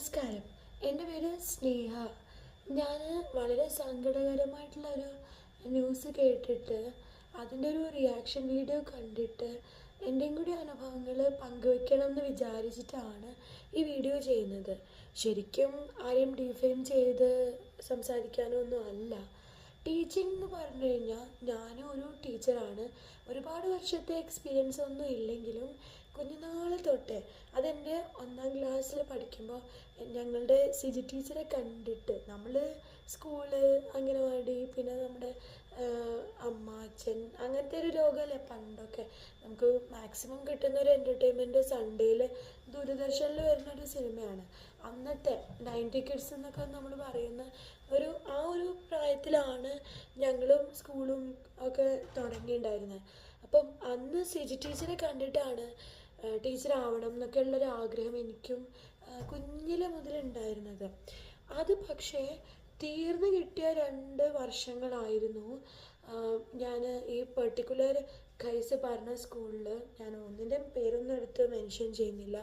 നമസ്കാരം. എന്റെ പേര് സ്നേഹ. ഞാൻ വളരെ സങ്കടകരമായിട്ടുള്ള ഒരു ന്യൂസ് കേട്ടിട്ട് അതിന്റെ ഒരു റിയാക്ഷൻ വീഡിയോ കണ്ടിട്ട് എന്റെയും കൂടി അനുഭവങ്ങൾ പങ്കുവെക്കണം എന്ന് വിചാരിച്ചിട്ടാണ് ഈ വീഡിയോ ചെയ്യുന്നത്. ശരിക്കും ആരെയും ഡിഫെയിം ചെയ്ത് സംസാരിക്കാനൊന്നും അല്ല. ടീച്ചിങ് എന്ന് പറഞ്ഞു കഴിഞ്ഞാൽ ഞാനും ഒരു ടീച്ചറാണ് ഒരുപാട് വർഷത്തെ എക്സ്പീരിയൻസ് ഒന്നും ഇല്ലെങ്കിലും കുഞ്ഞുനാൾ തൊട്ടേ അതെന്റെ ഒന്നാം ക്ലാസ്സിൽ പഠിക്കുമ്പോൾ ഞങ്ങളുടെ സിജി ടീച്ചറെ കണ്ടിട്ട് നമ്മൾ സ്കൂൾ അംഗനവാടി പിന്നെ നമ്മുടെ അമ്മ അച്ഛൻ അങ്ങനത്തെ ഒരു രോഗമല്ലേ പണ്ടൊക്കെ. നമുക്ക് മാക്സിമം കിട്ടുന്ന ഒരു എന്റർടൈൻമെന്റ് സൺഡേയിൽ ദൂരദർശനിൽ വരുന്ന ഒരു സിനിമയാണ്. അന്നത്തെ നയന്റി കിഡ്സ് എന്നൊക്കെ നമ്മൾ പറയുന്ന ഒരു ആ ഒരു പ്രായത്തിലാണ് ഞങ്ങളും സ്കൂളും ഒക്കെ തുടങ്ങിയിട്ടുണ്ടായിരുന്നത് അപ്പം അന്ന് സിജി ടീച്ചറെ കണ്ടിട്ടാണ് ടീച്ചറാവണം എന്നൊക്കെ ഉള്ളൊരു ആഗ്രഹം എനിക്കും കുഞ്ഞിലെ മുതലുണ്ടായിരുന്നത് അത് പക്ഷേ തീർന്നു കിട്ടിയ രണ്ട് വർഷങ്ങളായിരുന്നു ഞാൻ ഈ പെർട്ടിക്കുലർ കൈസ് പറഞ്ഞ സ്കൂളിൽ ഞാൻ ഒന്നിന്റെ പേരൊന്നും എടുത്ത് മെൻഷൻ ചെയ്യുന്നില്ല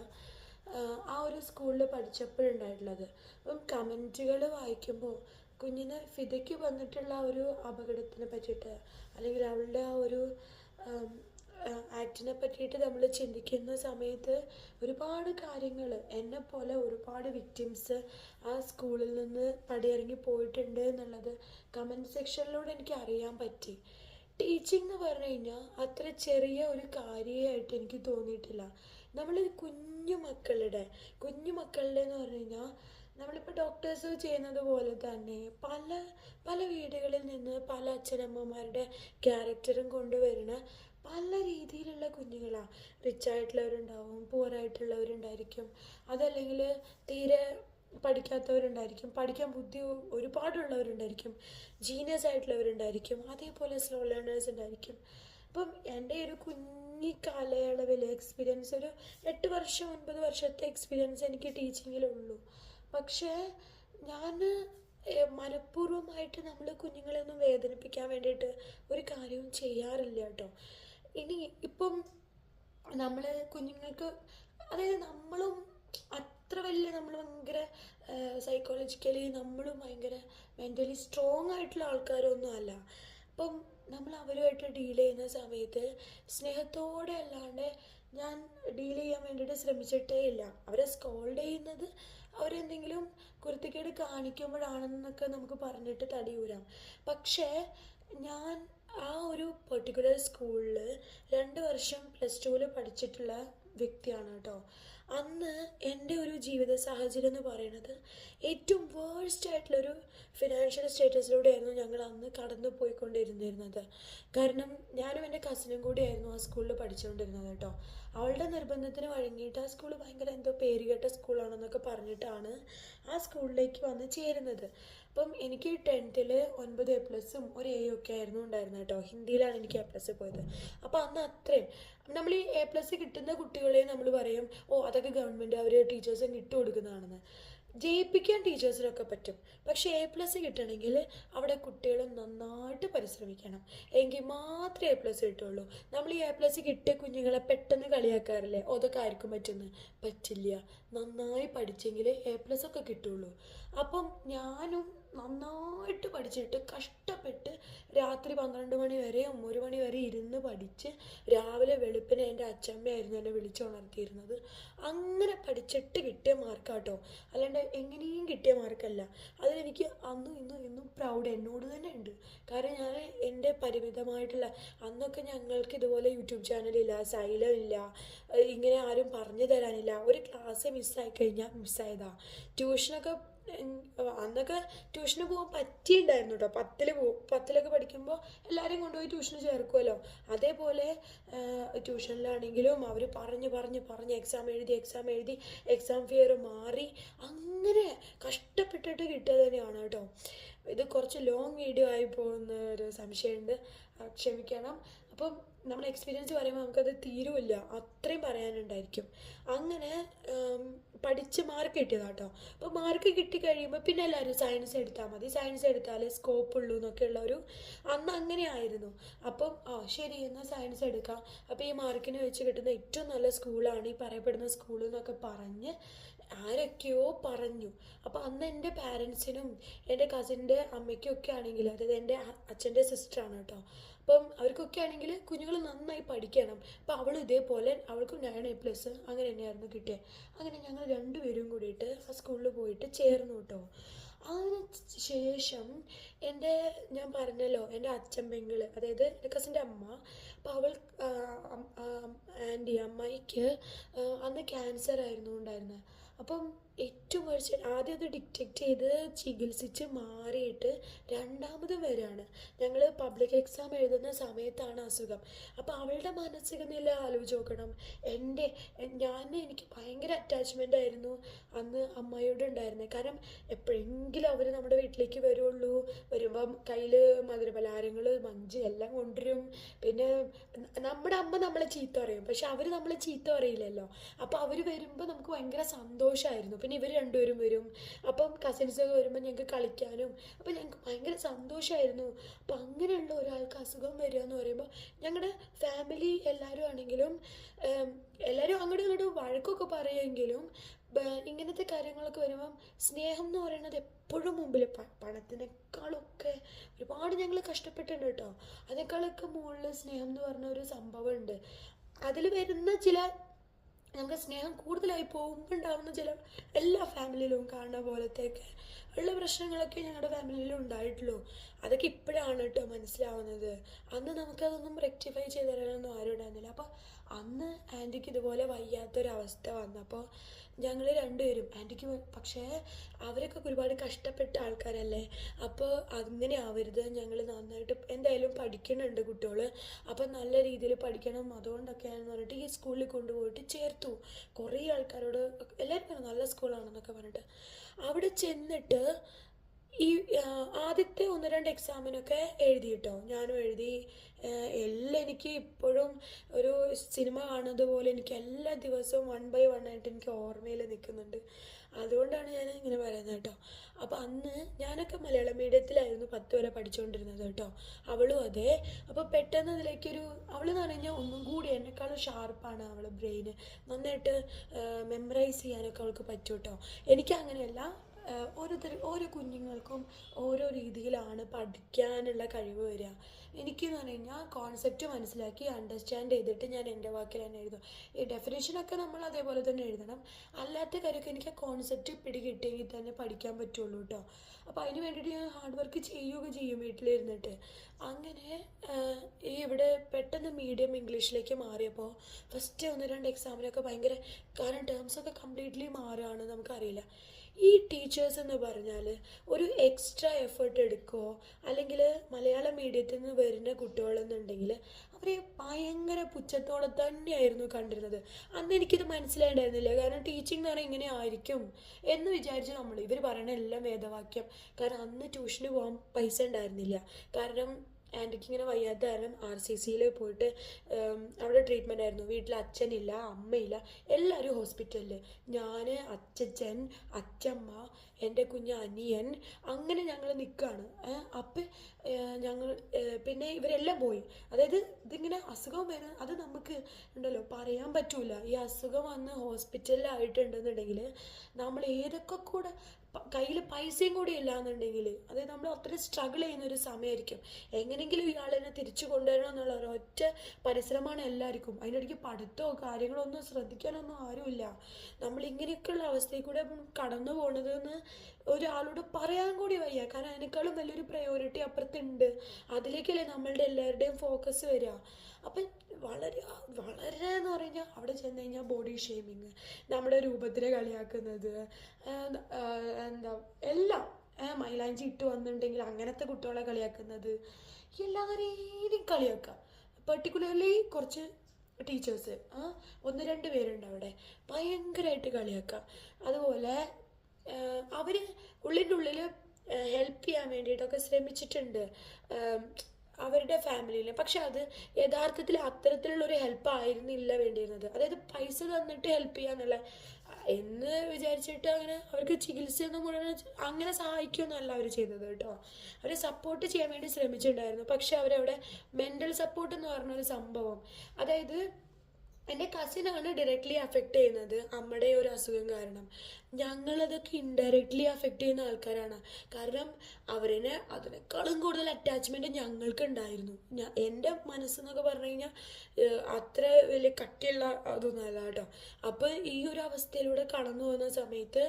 ആ ഒരു സ്കൂളിൽ പഠിച്ചപ്പോഴുണ്ടായിട്ടുള്ളത്. അപ്പം കമന്റുകൾ വായിക്കുമ്പോൾ കുഞ്ഞിനെ ഫിദയ്ക്ക് വന്നിട്ടുള്ള ഒരു അപകടത്തിനെ പറ്റിയിട്ട് അല്ലെങ്കിൽ അവളുടെ ആ ഒരു ആക്ടിനെ പറ്റിയിട്ട് നമ്മൾ ചിന്തിക്കുന്ന സമയത്ത് ഒരുപാട് കാര്യങ്ങൾ എന്നെ പോലെ ഒരുപാട് വിക്ടിംസ് ആ സ്കൂളിൽ നിന്ന് പടിയിറങ്ങി പോയിട്ടുണ്ട് എന്നുള്ളത് കമന്റ് സെക്ഷനിലൂടെ എനിക്ക് അറിയാൻ പറ്റി. ടീച്ചിങ് എന്ന് പറഞ്ഞു കഴിഞ്ഞാൽ അത്ര ചെറിയ ഒരു കാര്യമായിട്ട് എനിക്ക് തോന്നിയിട്ടില്ല. നമ്മൾ കുഞ്ഞു മക്കളുടെ കുഞ്ഞു മക്കളുടെ എന്ന് പറഞ്ഞു കഴിഞ്ഞാൽ നമ്മളിപ്പോൾ ഡോക്ടേഴ്സ് ചെയ്യുന്നത് പോലെ തന്നെ പല പല പല അച്ഛനമ്മമാരുടെ ക്യാരക്ടറും കൊണ്ടുവരുന്ന പല രീതിയിലുള്ള കുഞ്ഞുങ്ങളാണ് റിച്ച് ആയിട്ടുള്ളവരുണ്ടാവും പുവറായിട്ടുള്ളവരുണ്ടായിരിക്കും അതല്ലെങ്കിൽ തീരെ പഠിക്കാത്തവരുണ്ടായിരിക്കും. പഠിക്കാൻ ബുദ്ധി ഒരുപാടുള്ളവരുണ്ടായിരിക്കും. ജീനിയസ് ആയിട്ടുള്ളവരുണ്ടായിരിക്കും. അതേപോലെ സ്ലോ ലേണേഴ്സ് ഉണ്ടായിരിക്കും. അപ്പം എന്റെ ഒരു കുഞ്ഞി കാലയളവിൽ എക്സ്പീരിയൻസ് ഒരു എട്ട് വർഷം ഒൻപത് വർഷത്തെ എക്സ്പീരിയൻസ് എനിക്ക് ടീച്ചിങ്ങിലുള്ളൂ പക്ഷേ ഞാൻ മനഃപൂർവമായിട്ട് നമ്മൾ കുഞ്ഞുങ്ങളെ ഒന്നും വേദനിപ്പിക്കാൻ വേണ്ടിയിട്ട് ഒരു കാര്യവും ചെയ്യാറില്ല കേട്ടോ. ഇനി ഇപ്പം നമ്മൾ കുഞ്ഞുങ്ങൾക്ക് അതായത് നമ്മളും അത്ര വലിയ നമ്മൾ ഭയങ്കര സൈക്കോളജിക്കലി നമ്മളും ഭയങ്കര മെന്റലി സ്ട്രോങ് ആയിട്ടുള്ള ആൾക്കാരൊന്നും അല്ല. അപ്പം നമ്മൾ അവരുമായിട്ട് ഡീൽ ചെയ്യുന്ന സമയത്ത് സ്നേഹത്തോടെ അല്ലാണ്ട് ഞാൻ ഡീൽ ചെയ്യാൻ വേണ്ടിയിട്ട് ശ്രമിച്ചിട്ടേ ഇല്ല. അവരെ സ്കോൾഡ് ചെയ്യുന്നത് അവരെന്തെങ്കിലും കുരുത്തിക്കേട് കാണിക്കുമ്പോഴാണെന്നൊക്കെ നമുക്ക് പറഞ്ഞിട്ട് തടിയൂരാം. പക്ഷേ ഞാൻ ആ ഒരു പെർട്ടിക്കുലർ സ്കൂളിൽ രണ്ട് വർഷം പ്ലസ് ടുവിൽ പഠിച്ചിട്ടുള്ള വ്യക്തിയാണ് കേട്ടോ. അന്ന് എന്റെ ഒരു ജീവിത സാഹചര്യം എന്ന് പറയുന്നത് ഏറ്റവും വേഴ്സ്റ്റ് ആയിട്ടുള്ളൊരു ഫിനാൻഷ്യൽ സ്റ്റേറ്റസിലൂടെയായിരുന്നു ഞങ്ങൾ അന്ന് കടന്നു പോയിക്കൊണ്ടിരുന്നിരുന്നത്. കാരണം ഞാനും എന്റെ കസിനും കൂടിയായിരുന്നു ആ സ്കൂളിൽ പഠിച്ചുകൊണ്ടിരുന്നത് കേട്ടോ. അവളുടെ നിർബന്ധത്തിന് വഴങ്ങിയിട്ട് ആ സ്കൂൾ ഭയങ്കര എന്തോ പേരുകേട്ട സ്കൂളാണെന്നൊക്കെ പറഞ്ഞിട്ടാണ് ആ സ്കൂളിലേക്ക് വന്ന് ചേരുന്നത്. അപ്പം എനിക്ക് ടെൻത്തിൽ ഒൻപത് എ പ്ലസും ഒരു എ ഒക്കെ ആയിരുന്നു ഉണ്ടായിരുന്നത് കേട്ടോ. ഹിന്ദിയിലാണ് എനിക്ക് എ പ്ലസ് പോയത്. അപ്പോൾ അന്ന് അത്രയും നമ്മൾ ഈ എ പ്ലസ് കിട്ടുന്ന കുട്ടികളെ നമ്മൾ പറയും ഓ അതൊക്കെ ഗവൺമെന്റ് അവർ ടീച്ചേഴ്സും ഇട്ട് കൊടുക്കുന്നതാണെന്ന്. ജയിപ്പിക്കാൻ ടീച്ചേഴ്സിനൊക്കെ പറ്റും. പക്ഷേ എ പ്ലസ് കിട്ടണമെങ്കിൽ അവിടെ കുട്ടികൾ നന്നായിട്ട് പരിശ്രമിക്കണം. എങ്കിൽ മാത്രമേ എ പ്ലസ് കിട്ടുള്ളൂ. നമ്മൾ ഈ എ പ്ലസ് കിട്ടിയ കുഞ്ഞുങ്ങളെ പെട്ടെന്ന് കളിയാക്കാറില്ലേ? അതൊക്കെ ആർക്കും പറ്റുന്നു? പറ്റില്ല. നന്നായി പഠിച്ചെങ്കിൽ എ പ്ലസ് ഒക്കെ കിട്ടുള്ളൂ. അപ്പം ഞാനും നന്നായിട്ട് പഠിച്ചിട്ട് കഷ്ടപ്പെട്ട് രാത്രി പന്ത്രണ്ട് മണി വരെ ഒരു മണി വരെ ഇരുന്ന് പഠിച്ച് രാവിലെ വെളുപ്പിനെ എന്റെ അച്ചമ്മയായിരുന്നു എന്നെ വിളിച്ചുണർത്തിയിരുന്നത് അങ്ങനെ പഠിച്ചിട്ട് കിട്ടിയ മാർക്കാട്ടോ. അല്ലാണ്ട് എങ്ങനെയും കിട്ടിയ മാർക്കല്ല. അതിലെനിക്ക് അന്നും ഇന്നും ഇന്നും പ്രൗഡ് എന്നോട് തന്നെ ഉണ്ട്. കാരണം ഞാൻ എന്റെ പരിമിതമായിട്ടുള്ള അന്നൊക്കെ ഞങ്ങൾക്ക് ഇതുപോലെ യൂട്യൂബ് ചാനലില്ല സൈലം ഇല്ല ഇങ്ങനെ ആരും പറഞ്ഞു തരാനില്ല. ഒരു ക്ലാസ് മിസ്സായി കഴിഞ്ഞാൽ മിസ്സായതാണ് ട്യൂഷനൊക്കെ അന്നൊക്കെ ട്യൂഷന് പോകാൻ പറ്റിയിട്ടുണ്ടായിരുന്നു കേട്ടോ പത്തിൽ പോകും പത്തിലൊക്കെ പഠിക്കുമ്പോൾ എല്ലാവരും കൊണ്ടുപോയി ട്യൂഷന് ചേർക്കുമല്ലോ അതേപോലെ ട്യൂഷനിലാണെങ്കിലും അവർ പറഞ്ഞ് പറഞ്ഞ് പറഞ്ഞ് എക്സാം എഴുതി എക്സാം എഴുതി എക്സാം ഫിയർ മാറി. അങ്ങനെ കഷ്ടപ്പെട്ടിട്ട് കിട്ടിയത് തന്നെയാണ് കേട്ടോ ഇത് കുറച്ച് ലോങ് വീഡിയോ ആയി പോകുന്ന ഒരു സംശയമുണ്ട്. ക്ഷമിക്കണം. അപ്പം നമ്മൾ എക്സ്പീരിയൻസ് പറയുമ്പോൾ നമുക്കത് തീരുമില്ല. അത്രയും പറയാനുണ്ടായിരിക്കും. അങ്ങനെ പഠിച്ച് മാർക്ക് കിട്ടിയതാട്ടോ. കേട്ടോ അപ്പോൾ മാർക്ക് കിട്ടി കഴിയുമ്പോൾ പിന്നെ എല്ലാവരും സയൻസ് എടുത്താൽ മതി. സയൻസ് എടുത്താലേ സ്കോപ്പ് ഉള്ളൂ എന്നൊക്കെയുള്ള ഒരു അന്ന് അങ്ങനെ ആയിരുന്നു. അപ്പം ആ ശരി എന്നാൽ സയൻസ് എടുക്കാം. അപ്പോൾ ഈ മാർക്കിന് വെച്ച് കിട്ടുന്ന ഏറ്റവും നല്ല സ്കൂളാണ് ഈ പറയപ്പെടുന്ന സ്കൂൾ എന്നൊക്കെ പറഞ്ഞ് ആരൊക്കെയോ പറഞ്ഞു. അപ്പോൾ അന്ന് എന്റെ പാരൻസിനും എന്റെ കസിന്റെ അമ്മയ്ക്കും ഒക്കെ ആണെങ്കിൽ അതായത് എന്റെ അച്ഛന്റെ സിസ്റ്ററാണ് കേട്ടോ. അപ്പം അവർക്കൊക്കെ ആണെങ്കിൽ കുഞ്ഞുങ്ങൾ നന്നായി പഠിക്കണം. അപ്പം അവൾ ഇതേപോലെ അവൾക്കും നയൻ എ പ്ലസ് അങ്ങനെ തന്നെയായിരുന്നു കിട്ടിയത് അങ്ങനെ ഞങ്ങൾ രണ്ടുപേരും കൂടിയിട്ട് ആ സ്കൂളിൽ പോയിട്ട് ചേർന്നു കേട്ടോ. അതിന് ശേഷം എന്റെ ഞാൻ പറഞ്ഞല്ലോ എന്റെ അച്ഛൻ പെങ്ങൾ അതായത് എന്റെ കസിന്റെ അമ്മ അപ്പോൾ അവൾ ആന്റി അമ്മായിക്ക് അന്ന് ക്യാൻസർ ആയിരുന്നു ഉണ്ടായിരുന്നത് അപ്പം ഏറ്റവും കുറച്ച് ആദ്യം അത് ഡിറ്റക്റ്റ് ചെയ്ത് ചികിത്സിച്ച് മാറിയിട്ട് രണ്ടാമത് വരാണ് ഞങ്ങൾ പബ്ലിക് എക്സാം എഴുതുന്ന സമയത്താണ് അസുഖം. അപ്പോൾ അവളുടെ മാനസിക നില ആലോചിച്ച് നോക്കണം. എന്റെ ഞാൻ എനിക്ക് ഭയങ്കര അറ്റാച്ച്മെന്റ് ആയിരുന്നു അന്ന് അമ്മയോട് ഉണ്ടായിരുന്നത് കാരണം എപ്പോഴെങ്കിലും അവർ നമ്മുടെ വീട്ടിലേക്ക് വരുള്ളൂ. വരുമ്പം കയ്യിൽ മധുരപലഹാരങ്ങൾ മഞ്ച് എല്ലാം കൊണ്ടുവരും. പിന്നെ നമ്മുടെ അമ്മ നമ്മളെ ചീത്ത പറയും. പക്ഷെ അവർ നമ്മളെ ചീത്ത പറയില്ലല്ലോ. അപ്പോൾ അവർ വരുമ്പോൾ നമുക്ക് ഭയങ്കര സന്തോഷമായിരുന്നു പിന്നെ ഇവർ രണ്ടുപേരും വരും. അപ്പം കസിൻസ് ഒക്കെ വരുമ്പോൾ ഞങ്ങൾക്ക് കളിക്കാനും. അപ്പം ഞങ്ങൾക്ക് ഭയങ്കര സന്തോഷമായിരുന്നു അപ്പം അങ്ങനെയുള്ള ഒരാൾക്ക് അസുഖം വരിക എന്ന് പറയുമ്പോൾ ഞങ്ങളുടെ ഫാമിലി എല്ലാവരും ആണെങ്കിലും എല്ലാവരും അങ്ങോട്ടും ഇങ്ങോട്ടും വഴക്കൊക്കെ പറയുമെങ്കിലും ഇങ്ങനത്തെ കാര്യങ്ങളൊക്കെ വരുമ്പം സ്നേഹം എന്ന് പറയുന്നത് എപ്പോഴും മുമ്പിൽ പണത്തിനേക്കാളൊക്കെ ഒരുപാട് ഞങ്ങൾ കഷ്ടപ്പെട്ടിട്ടുണ്ട് കേട്ടോ. അതിനേക്കാളൊക്കെ മുകളിൽ സ്നേഹം എന്ന് പറഞ്ഞ ഒരു സംഭവമുണ്ട് അതിൽ വരുന്ന ചില നമുക്ക് സ്നേഹം കൂടുതലായി പോകുമ്പോൾ ഉണ്ടാവുന്ന ചില എല്ലാ ഫാമിലിയിലും കാണുന്ന പോലത്തെയൊക്കെ ഉള്ള പ്രശ്നങ്ങളൊക്കെ ഞങ്ങളുടെ ഫാമിലിയിലും ഉണ്ടായിട്ടുള്ളൂ. അതൊക്കെ ഇപ്പോഴാണ് കേട്ടോ മനസ്സിലാവുന്നത്. അന്ന് നമുക്കതൊന്നും റെക്ടിഫൈ ചെയ്ത് തരാനൊന്നും ആരും ഉണ്ടായിരുന്നില്ല അപ്പോൾ അന്ന് ആന്റിക്ക് ഇതുപോലെ വയ്യാത്തൊരവസ്ഥ വന്നപ്പോൾ ഞങ്ങൾ രണ്ടുപേരും ആന്റിക്ക് പക്ഷേ അവരൊക്കെ ഒരുപാട് കഷ്ടപ്പെട്ട ആൾക്കാരല്ലേ? അപ്പോൾ അങ്ങനെ ആവരുത്. ഞങ്ങൾ നന്നായിട്ട് എന്തായാലും പഠിക്കണുണ്ട് കുട്ടികൾ അപ്പം നല്ല രീതിയിൽ പഠിക്കണം. അതുകൊണ്ടൊക്കെയാണെന്ന് പറഞ്ഞിട്ട് ഈ സ്കൂളിൽ കൊണ്ടുപോയിട്ട് ചേർത്തു. കുറേ ആൾക്കാരോട് എല്ലാവരും പറഞ്ഞു നല്ല സ്കൂളാണെന്നൊക്കെ പറഞ്ഞിട്ട്. അവിടെ ചെന്നിട്ട് ഈ ആദ്യത്തെ ഒന്ന് രണ്ട് എക്സാമിനൊക്കെ എഴുതി കേട്ടോ ഞാനും എഴുതി എല്ലാം എനിക്ക് ഇപ്പോഴും ഒരു സിനിമ കാണുന്നത് പോലെ എനിക്ക് എല്ലാ ദിവസവും വൺ ബൈ വൺ ആയിട്ട് എനിക്ക് ഓർമ്മയിൽ നിൽക്കുന്നുണ്ട്. അതുകൊണ്ടാണ് ഞാൻ ഇങ്ങനെ പറയുന്നത് കേട്ടോ. അപ്പോൾ അന്ന് ഞാനൊക്കെ മലയാളം മീഡിയത്തിലായിരുന്നു പത്ത് വരെ പഠിച്ചുകൊണ്ടിരുന്നത് കേട്ടോ. അവളും അതെ. അപ്പോൾ പെട്ടെന്ന് അതിലേക്കൊരു അവളെന്ന് പറഞ്ഞു കഴിഞ്ഞാൽ ഒന്നും കൂടി എന്നെക്കാളും ഷാർപ്പാണ് അവൾ ബ്രെയിന് നന്നായിട്ട് മെമ്മറൈസ് ചെയ്യാനൊക്കെ അവൾക്ക് പറ്റും കേട്ടോ. എനിക്ക് അങ്ങനെയല്ല. ഓരോരുത്തർ ഓരോ കുഞ്ഞുങ്ങൾക്കും ഓരോ രീതിയിലാണ് പഠിക്കാനുള്ള കഴിവ് വരിക. എനിക്കെന്ന് പറഞ്ഞു കഴിഞ്ഞാൽ കോൺസെപ്റ്റ് മനസ്സിലാക്കി അണ്ടർസ്റ്റാൻഡ് ചെയ്തിട്ട് ഞാൻ എന്റെ വാക്കിൽ തന്നെ എഴുതും. ഈ ഡെഫിനേഷനൊക്കെ നമ്മൾ അതേപോലെ തന്നെ എഴുതണം. അല്ലാത്ത കാര്യമൊക്കെ എനിക്ക് കോൺസെപ്റ്റ് പിടികിട്ടിയെങ്കിൽ തന്നെ പഠിക്കാൻ പറ്റുള്ളൂ കേട്ടോ അപ്പോൾ അതിന് വേണ്ടിയിട്ട് ഞാൻ ഹാർഡ് വർക്ക് ചെയ്യുകയൊക്കെ ചെയ്യും വീട്ടിലിരുന്നിട്ട്. അങ്ങനെ ഈ ഇവിടെ പെട്ടെന്ന് മീഡിയം ഇംഗ്ലീഷിലേക്ക് മാറിയപ്പോൾ ഫസ്റ്റ് ഒന്ന് രണ്ട് എക്സാമിനൊക്കെ ഭയങ്കര കാരണം ടേംസൊക്കെ കംപ്ലീറ്റ്ലി മാറുകയാണ് നമുക്കറിയില്ല. ഈ ടീച്ചേഴ്സ് എന്ന് പറഞ്ഞാൽ ഒരു എക്സ്ട്രാ എഫേർട്ട് എടുക്കുമോ അല്ലെങ്കിൽ മലയാളം മീഡിയത്തിൽ നിന്ന് വരുന്ന കുട്ടികളെന്നുണ്ടെങ്കിൽ അവരെ ഭയങ്കര പുച്ഛത്തോടെ തന്നെയായിരുന്നു കണ്ടിരുന്നത്. അന്ന് എനിക്കിത് മനസ്സിലായിട്ടുണ്ടായിരുന്നില്ല കാരണം ടീച്ചിങ് എന്ന് പറഞ്ഞാൽ ഇങ്ങനെ ആയിരിക്കും എന്ന് വിചാരിച്ച് നമ്മൾ ഇവർ പറയണ എല്ലാം വേദവാക്യം. കാരണം അന്ന് ട്യൂഷന് പോകാൻ പൈസ ഉണ്ടായിരുന്നില്ല. കാരണം ആന്റിക്ക് ഇങ്ങനെ വയ്യാത്ത കാരണം ആർ സി സിയിൽ പോയിട്ട് അവിടെ ട്രീറ്റ്മെന്റ് ആയിരുന്നു. വീട്ടിൽ അച്ഛനില്ല അമ്മയില്ല എല്ലാവരും ഹോസ്പിറ്റലിൽ ഞാൻ അച്ഛൻ അച്ഛമ്മ എന്റെ കുഞ്ഞ് അനിയൻ അങ്ങനെ ഞങ്ങൾ നിൽക്കുകയാണ് അപ്പം ഞങ്ങൾ പിന്നെ ഇവരെല്ലാം പോയി. അതായത് ഇതിങ്ങനെ അസുഖം വരുന്ന അത് നമുക്ക് ഉണ്ടല്ലോ പറയാൻ പറ്റൂല. ഈ അസുഖം വന്ന് ഹോസ്പിറ്റലിലായിട്ടുണ്ടെന്നുണ്ടെങ്കിൽ നമ്മൾ ഏതൊക്കെ കൂടെ കയ്യിൽ പൈസയും കൂടി ഇല്ല എന്നുണ്ടെങ്കിൽ അതായത് നമ്മൾ അത്രയും സ്ട്രഗിൾ ചെയ്യുന്ന ഒരു സമയമായിരിക്കും എങ്ങനെയെങ്കിലും ഇയാളെന്നെ തിരിച്ചു കൊണ്ടുവരണം എന്നുള്ള ഒരൊറ്റ പരിശ്രമമാണ് എല്ലാവർക്കും. അതിനിടയ്ക്ക് പഠിത്തമോ കാര്യങ്ങളോ ഒന്നും ശ്രദ്ധിക്കാനൊന്നും ആരുമില്ല. നമ്മൾ ഇങ്ങനെയൊക്കെയുള്ള അവസ്ഥയിൽ കൂടെ കടന്നു പോണത് എന്ന് ഒരാളോട് പറയാൻ കൂടി വയ്യ. കാരണം അതിനേക്കാളും വലിയൊരു പ്രയോറിറ്റി അപ്പുറത്തുണ്ട്. അതിലേക്കല്ലേ നമ്മളുടെ എല്ലാവരുടെയും ഫോക്കസ് വരിക. അപ്പം വളരെ വളരെ എന്ന് പറഞ്ഞാൽ അവിടെ ചെന്ന് കഴിഞ്ഞാൽ ബോഡി ഷേമിങ് നമ്മുടെ രൂപത്തിനെ കളിയാക്കുന്നത് എന്താ എല്ലാം മൈലാഞ്ചി ഇട്ട് വന്നിട്ടുണ്ടെങ്കിൽ അങ്ങനത്തെ കുട്ടികളെ കളിയാക്കുന്നത് എല്ലാവരെയും കളിയാക്കാം പെർട്ടിക്കുലർലി കുറച്ച് ടീച്ചേഴ്സ് ഒന്ന് രണ്ട് പേരുണ്ട് അവിടെ. ഭയങ്കരമായിട്ട് കളിയാക്കാം അതുപോലെ അവർ ഉള്ളിന്റെ ഉള്ളിൽ ഹെൽപ്പ് ചെയ്യാൻ വേണ്ടിയിട്ടൊക്കെ ശ്രമിച്ചിട്ടുണ്ട്. അവരുടെ ഫാമിലിയിൽ പക്ഷെ അത് യഥാർത്ഥത്തിൽ അത്തരത്തിലുള്ള ഒരു ഹെൽപ്പ് ആയിരുന്നില്ല വേണ്ടിയിരുന്നത്. അതായത് പൈസ തന്നിട്ട് ഹെൽപ്പ് ചെയ്യാന്നുള്ള എന്ന് വിചാരിച്ചിട്ട് അങ്ങനെ അവർക്ക് ചികിത്സയൊന്നും മുഴുവൻ അങ്ങനെ സഹായിക്കുകയൊന്നുമല്ല അവർ ചെയ്തത് കേട്ടോ. അവർ സപ്പോർട്ട് ചെയ്യാൻ വേണ്ടി ശ്രമിച്ചിട്ടുണ്ടായിരുന്നു. പക്ഷെ അവരവിടെ മെന്റൽ സപ്പോർട്ട് എന്ന് പറഞ്ഞൊരു സംഭവം. അതായത് എന്റെ കസിനാണ് ഡയറക്റ്റ്ലി അഫക്റ്റ് ചെയ്യുന്നത്. അമ്മയുടെ ഒരു അസുഖം കാരണം. ഞങ്ങളതൊക്കെ ഇൻഡയറക്റ്റ്ലി അഫക്റ്റ് ചെയ്യുന്ന ആൾക്കാരാണ്. കാരണം അവരിനെ അതിനേക്കാളും കൂടുതൽ അറ്റാച്ച്മെന്റ് ഞങ്ങൾക്ക് ഉണ്ടായിരുന്നു ഞാൻ എന്റെ മനസ്സെന്നൊക്കെ പറഞ്ഞു കഴിഞ്ഞാൽ അത്ര വലിയ കട്ടിയുള്ള അതൊന്നുമല്ല കേട്ടോ. അപ്പോൾ ഈ ഒരു അവസ്ഥയിലൂടെ കടന്നു പോകുന്ന സമയത്ത്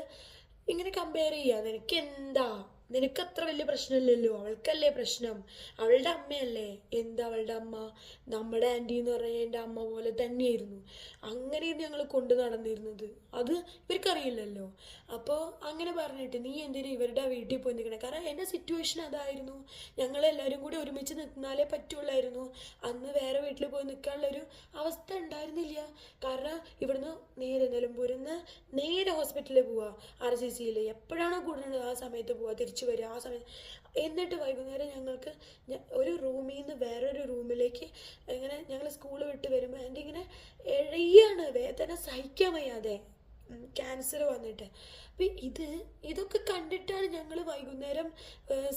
ഇങ്ങനെ കമ്പയർ ചെയ്യുക നിനക്ക് എന്താ നിനക്ക് അത്ര വലിയ പ്രശ്നമില്ലല്ലോ. അവൾക്കല്ലേ പ്രശ്നം. അവളുടെ അമ്മയല്ലേ? എന്താ അവളുടെ അമ്മ? നമ്മുടെ ആന്റി എന്ന് പറഞ്ഞാൽ എന്റെ അമ്മ പോലെ തന്നെയായിരുന്നു. അങ്ങനെയാണ് ഞങ്ങൾ കൊണ്ടു നടന്നിരുന്നത്. അത് ഇവർക്കറിയില്ലല്ലോ. അപ്പോൾ അങ്ങനെ പറഞ്ഞിട്ട് നീ എന്തിനാ ഇവരുടെ വീട്ടിൽ പോയി നിൽക്കണേ? കാരണം എന്റെ സിറ്റുവേഷൻ അതായിരുന്നു. ഞങ്ങളെല്ലാവരും കൂടി ഒരുമിച്ച് നിന്നാലേ പറ്റുള്ളായിരുന്നു. അന്ന് വേറെ വീട്ടിൽ പോയി നിൽക്കാനുള്ളൊരു അവസ്ഥ ഉണ്ടായിരുന്നില്ല. കാരണം ഇവിടുന്ന് നേരെ നിലമ്പൂരിൽ നിന്ന് നേരെ ഹോസ്പിറ്റലിൽ പോവുക ആർ സി സിയിൽ എപ്പോഴാണോ കൂടുന്നത് ആ സമയത്ത് പോവുക തിരിച്ചു വരിക ആ സമയത്ത് എന്നിട്ട് വൈകുന്നേരം ഞങ്ങൾക്ക് ഒരു റൂമിൽ നിന്ന് വേറൊരു റൂമിലേക്ക് ഇങ്ങനെ ഞങ്ങൾ സ്കൂൾ വിട്ട് വരുമ്പോൾ എന്റെ ഇങ്ങനെ എഴയാണ് വേദന സഹിക്കാൻ വയ്യാതെ. ക്യാൻസർ വന്നിട്ട്. അപ്പം ഇത് ഇതൊക്കെ കണ്ടിട്ടാണ് ഞങ്ങൾ വൈകുന്നേരം